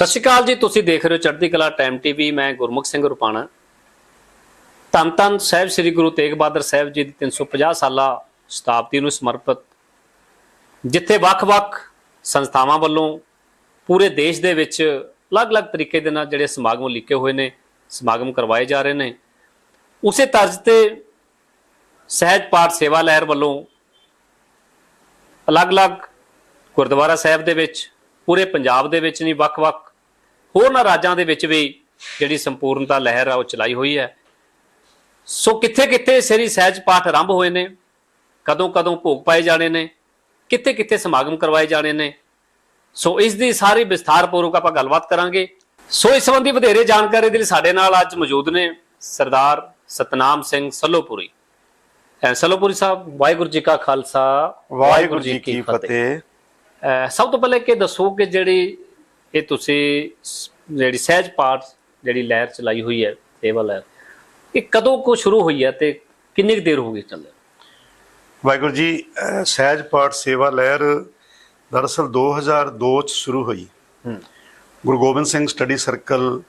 ਸਤਿ ਸ਼੍ਰੀ ਅਕਾਲ ਜੀ, ਤੁਸੀਂ ਦੇਖ ਰਹੇ ਹੋ ਚੜ੍ਹਦੀ ਕਲਾ ਟਾਈਮ ਟੀਵੀ ਮੈਂ ਗੁਰਮੁਖ ਸਿੰਘ ਰੁਪਾਣਾ। ਧੰਨ ਧੰਨ ਸਾਹਿਬ ਸ੍ਰੀ ਗੁਰੂ ਤੇਗ ਬਹਾਦਰ ਸਾਹਿਬ ਜੀ ਦੀ 350 ਸਾਲਾ ਸ਼ਤਾਬਦੀ ਨੂੰ ਸਮਰਪਿਤ, ਜਿੱਥੇ ਵੱਖ-ਵੱਖ ਸੰਸਥਾਵਾਂ ਵੱਲੋਂ ਪੂਰੇ ਦੇਸ਼ ਦੇ ਵਿੱਚ ਅਲੱਗ-ਅਲੱਗ ਤਰੀਕੇ ਦੇ ਨਾਲ ਜਿਹੜੇ ਸਮਾਗਮ ਲਿਖੇ ਹੋਏ ਨੇ, ਸਮਾਗਮ ਕਰਵਾਏ ਜਾ ਰਹੇ ਨੇ। ਉਸੇ ਤਰਜ਼ ਤੇ ਸਹਿਜ ਪਾਠ ਸੇਵਾ ਲਹਿਰ ਵੱਲੋਂ ਅਲੱਗ-ਅਲੱਗ ਗੁਰਦੁਆਰਾ ਸਾਹਿਬ ਦੇ ਵਿੱਚ, ਪੂਰੇ ਪੰਜਾਬ ਦੇ ਵਿੱਚ ਨਹੀਂ, ਵੱਖ-ਵੱਖ ਹੋਰਨਾਂ ਰਾਜਾਂ ਦੇ ਵਿੱਚ ਵੀ ਜਿਹੜੀ ਸੰਪੂਰਨਤਾ ਲਹਿਰ ਆ ਉਹ ਚਲਾਈ ਹੋਈ ਹੈ। ਸੋ ਕਿੱਥੇ-ਕਿੱਥੇ ਸ੍ਰੀ ਸਹਿਜ ਪਾਠ ਆਰੰਭ ਹੋਏ ਨੇ ਕਦੋਂ-ਕਦੋਂ ਭੋਗ ਪਾਏ ਜਾਣੇ ਨੇ ਕਿੱਥੇ-ਕਿੱਥੇ ਸਮਾਗਮ ਕਰਵਾਏ ਜਾਣੇ ਨੇ। ਸੋ ਇਸ ਦੀ ਸਾਰੀ ਵਿਸਥਾਰਪੂਰਵਕ ਆਪਾਂ ਗੱਲਬਾਤ ਕਰਾਂਗੇ। ਸੋ ਇਸ ਸੰਬੰਧੀ ਵਧੇਰੇ ਜਾਣਕਾਰੀ ਦੇ ਲਈ ਸਾਡੇ ਨਾਲ ਅੱਜ ਮੌਜੂਦ ਨੇ ਸਰਦਾਰ ਸਤਨਾਮ ਸਿੰਘ ਸੱਲੋਪੁਰੀ। ਸੱਲੋਪੁਰੀ ਸਾਹਿਬ ਵਾਹਿਗੁਰੂ ਜੀ ਕਾ ਖਾਲਸਾ ਵਾਹਿਗੁਰੂ ਜੀ ਕੀ ਫਤਿਹ। ਸਭ ਤੋਂ ਪਹਿਲੇ ਕਿ ਦੱਸੋ ਕਿ ਜਿਹੜੀ ਇਹ ਤੁਸੀਂ ਜਿਹੜੀ ਸਹਿਜ ਪਾਠ ਜਿਹੜੀ ਲਹਿਰ ਚਲਾਈ ਹੋਈ ਹੈ ਸੇਵਾ ਲਹਿਰ ਇਹ ਕਦੋਂ ਕੋ ਸ਼ੁਰੂ ਹੋਈ ਹੈ ਤੇ ਕਿੰਨੀ ਕੁ ਦੇਰ ਹੋ ਗਈ ਚੱਲੇ ਵਾਹਿਗੁਰੂ ਜੀ ਸਹਿਜ ਪਾਠ ਸੇਵਾ ਲਹਿਰ ਦਰਅਸਲ 2002 ਚ ਸ਼ੁਰੂ ਹੋਈ। ਹੂੰ। ਗੁਰੂ ਗੋਬਿੰਦ ਸਿੰਘ ਸਟੱਡੀ ਸਰਕਲ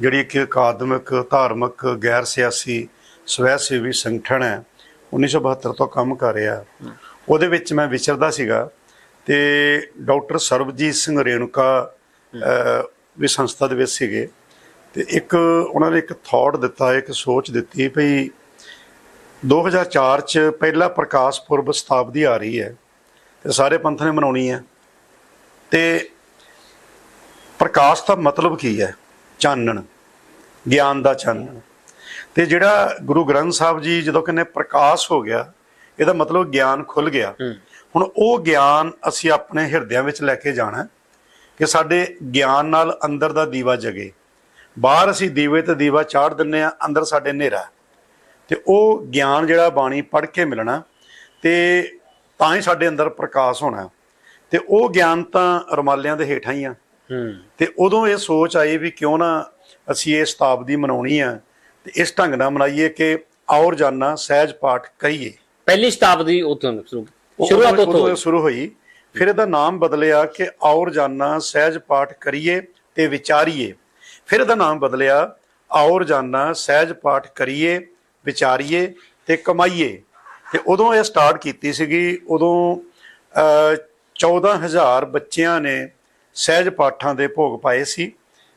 ਜਿਹੜੀ ਇੱਕ ਅਕਾਦਮਿਕ ਧਾਰਮਿਕ ਗੈਰ ਸਿਆਸੀ ਸਵੈ ਸੇਵੀ ਸੰਗਠਨ ਹੈ 1972 ਤੋਂ ਕੰਮ ਕਰ ਰਿਹਾ। ਉਹਦੇ ਵਿੱਚ ਮੈਂ ਵਿਚਰਦਾ ਸੀਗਾ ਤੇ ਡਾਕਟਰ ਸਰਬਜੀਤ ਸਿੰਘ ਰੇਣੂਕਾ ਵੀ ਸੰਸਥਾ ਦੇ ਵਿੱਚ ਸੀਗੇ। ਤੇ ਇੱਕ ਉਹਨਾਂ ਨੇ ਇੱਕ ਥਾਟ ਦਿੱਤਾ ਇੱਕ ਸੋਚ ਦਿੱਤੀ ਭਈ 2004 ਚ ਪਹਿਲਾ ਪ੍ਰਕਾਸ਼ ਪੁਰਬ ਸ਼ਤਾਬਦੀ ਆ ਰਹੀ ਹੈ ਤੇ ਸਾਰੇ ਪੰਥ ਨੇ ਮਨਾਉਣੀ ਹੈ। ਤੇ ਪ੍ਰਕਾਸ਼ ਦਾ ਮਤਲਬ ਕੀ ਹੈ? ਚਾਨਣ ਗਿਆਨ ਦਾ ਚਾਨਣ। ਤੇ ਜਿਹੜਾ ਗੁਰੂ ਗ੍ਰੰਥ ਸਾਹਿਬ ਜੀ ਜਦੋਂ ਕਹਿੰਦੇ ਪ੍ਰਕਾਸ਼ ਹੋ ਗਿਆ ਇਹਦਾ ਮਤਲਬ ਗਿਆਨ ਖੁੱਲ ਗਿਆ। ਹੁਣ ਉਹ ਗਿਆਨ ਅਸੀਂ ਆਪਣੇ ਹਿਰਦਿਆਂ ਵਿੱਚ ਲੈ ਕੇ ਜਾਣਾ ਕਿ ਸਾਡੇ ਗਿਆਨ ਨਾਲ ਅੰਦਰ ਦਾ ਦੀਵਾ ਜਗੇ। ਬਾਹਰ ਅਸੀਂ ਦੀਵੇ ਤੇ ਦੀਵਾ ਚਾੜ ਦਿੰਨੇ ਆ ਅੰਦਰ ਸਾਡੇ ਹਨੇਰਾ। ਤੇ ਉਹ ਗਿਆਨ ਜਿਹੜਾ ਬਾਣੀ ਪੜ੍ਹ ਕੇ ਮਿਲਣਾ ਤੇ ਤਾਂ ਹੀ ਸਾਡੇ ਅੰਦਰ ਪ੍ਰਕਾਸ਼ ਹੋਣਾ। ਤੇ ਉਹ ਗਿਆਨ ਤਾਂ ਰਮਾਲਿਆਂ ਦੇ ਹੇਠਾਂ ਹੀ ਆ। ਤੇ ਉਦੋਂ ਇਹ ਸੋਚ ਆਈ ਵੀ ਕਿਉਂ ਨਾ ਅਸੀਂ ਇਹ ਸ਼ਤਾਬਦੀ ਮਨਾਉਣੀ ਆ ਤੇ ਇਸ ਢੰਗ ਨਾਲ ਮਨਾਈਏ ਕਿ ਔਰ ਜਾਨਾ ਸਹਿਜ ਪਾਠ ਕਹੀਏ ਪਹਿਲੀ ਸ਼ਤਾਬਦੀ ਉਤੋਂ ਸ਼ੁਰੂਆਤ ਉਤੋਂ ਉਦੋਂ ਸ਼ੁਰੂ ਹੋਈ। ਫਿਰ ਇਹਦਾ ਨਾਮ ਬਦਲਿਆ ਕਿ ਔਰ ਜਾਨਾ ਸਹਿਜ ਪਾਠ ਕਰੀਏ ਤੇ ਵਿਚਾਰੀਏ। ਫਿਰ ਇਹਦਾ ਨਾਮ ਬਦਲਿਆ ਔਰ ਜਾਨਾ ਸਹਿਜ ਪਾਠ ਕਰੀਏ ਵਿਚਾਰੀਏ ਤੇ ਕਮਾਈਏ। ਤੇ ਉਦੋਂ ਇਹ ਸਟਾਰਟ ਕੀਤੀ ਸੀਗੀ ਉਦੋਂ ਅਹ, 14000 ਬੱਚਿਆਂ ਨੇ ਸਹਿਜ ਪਾਠਾਂ ਦੇ ਭੋਗ ਪਾਏ ਸੀ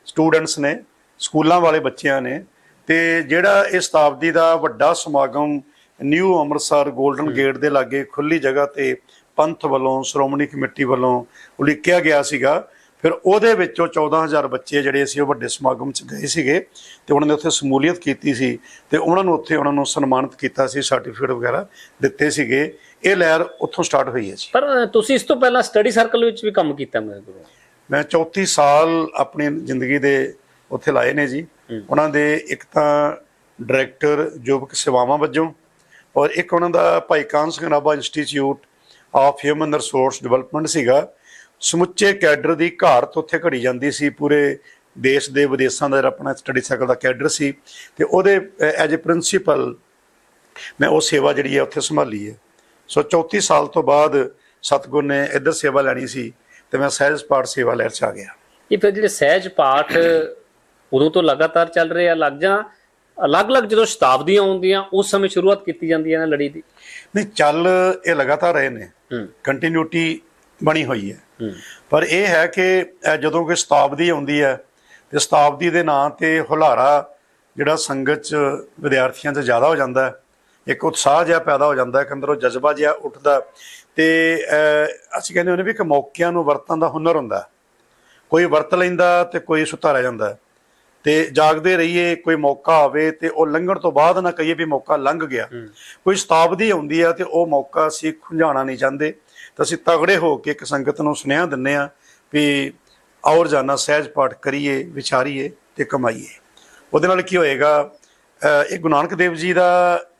ਸਟੂਡੈਂਟਸ ਨੇ ਸਕੂਲਾਂ ਵਾਲੇ ਬੱਚਿਆਂ ਨੇ। ਤੇ ਜਿਹੜਾ ਇਹ ਸ਼ਤਾਬਦੀ ਦਾ ਵੱਡਾ ਸਮਾਗਮ ਨਿਊ ਅੰਮ੍ਰਿਤਸਰ 골ਡਨ ਗੇਟ ਦੇ ਲਾਗੇ ਖੁੱਲੀ ਜਗ੍ਹਾ ਤੇ ਪੰਥ ਵੱਲੋਂ ਸ਼੍ਰੋਮਣੀ ਕਮੇਟੀ ਵੱਲੋਂ ਉਲੀਕਿਆ ਗਿਆ ਸੀਗਾ। ਫਿਰ ਉਹਦੇ ਵਿੱਚੋਂ 14000 ਬੱਚੇ ਜਿਹੜੇ ਸੀ ਉਹ ਵੱਡੇ ਸਮਾਗਮ 'ਚ ਗਏ ਸੀਗੇ ਤੇ ਉਹਨਾਂ ਨੇ ਉੱਥੇ ਸਮੂਲੀਅਤ ਕੀਤੀ ਸੀ ਤੇ ਉਹਨਾਂ ਨੂੰ ਉੱਥੇ ਉਹਨਾਂ ਨੂੰ ਸਨਮਾਨਿਤ ਕੀਤਾ ਸੀ ਸਰਟੀਫਿਕੇਟ ਵਗੈਰਾ ਦਿੱਤੇ ਸੀਗੇ। ਇਹ ਲਹਿਰ ਉੱਥੋਂ ਸਟਾਰਟ ਹੋਈ ਹੈ ਜੀ। ਪਰ ਤੁਸੀਂ ਇਸ ਤੋਂ ਪਹਿਲਾਂ ਸਟੱਡੀ ਸਰਕਲ ਵਿੱਚ ਵੀ ਕੰਮ ਕੀਤਾ ਮੇਰੇ ਗੁਰੂ ਮੈਂ 34 ਸਾਲ ਆਪਣੀ ਜ਼ਿੰਦਗੀ ਦੇ ਉੱਥੇ ਲਾਏ ਨੇ ਜੀ। ਉਹਨਾਂ ਦੇ ਇੱਕ ਤਾਂ ਡਾਇਰੈਕਟਰ ਯੁਵਕ ਸੇਵਾਵਾਂ ਵਜੋਂ ਔਰ ਇੱਕ ਉਹਨਾਂ ਦਾ Bhai Kahn Singh Nabha institute of human resource development ਸੀਗਾ। ਸਮੁੱਚੇ ਕੈਡਰ ਦੀ ਘਾਟ ਉੱਥੇ ਘੜੀ ਜਾਂਦੀ ਸੀ। ਪੂਰੇ ਦੇਸ਼ ਦੇ ਵਿਦੇਸ਼ਾਂ ਦਾ ਆਪਣਾ ਸਟੱਡੀ ਸਰਕਲ ਦਾ ਕੈਡਰ ਸੀ। ਤੇ ਉਹਦੇ ਐਜ ਅ ਪ੍ਰਿੰਸੀਪਲ ਮੈਂ ਉਹ ਸੇਵਾ ਜਿਹੜੀ ਹੈ ਉੱਥੇ ਸੰਭਾਲੀ ਹੈ। ਸੋ 34 ਸਾਲ ਤੋਂ ਬਾਅਦ ਸਤਗੁਰ ਨੇ ਇੱਧਰ ਸੇਵਾ ਲੈਣੀ ਸੀ ਤੇ ਮੈਂ ਸਹਿਜ ਪਾਠ ਸੇਵਾ ਲਹਿਰ ਚ ਆ ਗਿਆ। ਇਹ ਫਿਰ ਜਿਹੜੇ ਸਹਿਜ ਪਾਠ ਉਦੋਂ ਤੋਂ ਲਗਾਤਾਰ ਚੱਲ ਰਹੇ ਆ ਲੱਗ ਜਾਂ ਅਲੱਗ-ਅਲੱਗ ਜਦੋਂ ਸ਼ਤਾਬਦੀਆਂ ਆਉਂਦੀਆਂ ਉਸ ਸਮੇਂ ਸ਼ੁਰੂਆਤ ਕੀਤੀ ਜਾਂਦੀ ਹੈ ਨਾ ਲੜੀ ਦੀ? ਨਹੀਂ ਚੱਲ ਇਹ ਲਗਾਤਾਰ ਰਹੇ ਨੇ। ਕੰਟੀਨਿਊਟੀ ਬਣੀ ਹੋਈ ਹੈ ਪਰ ਇਹ ਹੈ ਕਿ ਜਦੋਂ ਕੋਈ ਸ਼ਤਾਬਦੀ ਆਉਂਦੀ ਹੈ ਤੇ ਸ਼ਤਾਬਦੀ ਦੇ ਨਾਂ ਤੇ ਹੁਲਾਰਾ ਜਿਹੜਾ ਸੰਗਤ ਚ ਵਿਦਿਆਰਥੀਆਂ 'ਚ ਜ਼ਿਆਦਾ ਹੋ ਜਾਂਦਾ ਹੈ ਇੱਕ ਉਤਸ਼ਾਹ ਜਿਹਾ ਪੈਦਾ ਹੋ ਜਾਂਦਾ ਹੈ ਕਿ ਅੰਦਰੋਂ ਜਜ਼ਬਾ ਜਿਹਾ ਉੱਠਦਾ ਤੇ ਅਸੀਂ ਕਹਿੰਦੇ ਹੁੰਦੇ ਵੀ ਕਿ ਮੌਕਿਆਂ ਨੂੰ ਵਰਤਣ ਦਾ ਹੁਨਰ ਹੁੰਦਾ। ਕੋਈ ਵਰਤ ਲੈਂਦਾ ਤੇ ਕੋਈ ਸੁੱਤਾ ਰਹਿ ਜਾਂਦਾ। ਤੇ ਜਾਗਦੇ ਰਹੀਏ ਕੋਈ ਮੌਕਾ ਆਵੇ ਤੇ ਉਹ ਲੰਘਣ ਤੋਂ ਬਾਅਦ ਨਾ ਕਹੀਏ ਵੀ ਮੌਕਾ ਲੰਘ ਗਿਆ। ਕੋਈ ਸ਼ਤਾਬਦੀ ਆਉਂਦੀ ਆ ਤੇ ਉਹ ਮੌਕਾ ਅਸੀਂ ਖੁੰਝਾਣਾ ਨਹੀਂ ਚਾਹੁੰਦੇ। ਤਾਂ ਅਸੀਂ ਤਗੜੇ ਹੋ ਕੇ ਇੱਕ ਸੰਗਤ ਨੂੰ ਸੁਨੇਹਾ ਦਿੰਨੇ ਆ ਵੀ ਔਰ ਜਾਨਾ ਸਹਿਜ ਪਾਠ ਕਰੀਏ ਵਿਚਾਰੀਏ ਤੇ ਕਮਾਈਏ। ਉਹਦੇ ਨਾਲ ਕੀ ਹੋਏਗਾ ਇਹ ਗੁਰੂ ਨਾਨਕ ਦੇਵ ਜੀ ਦਾ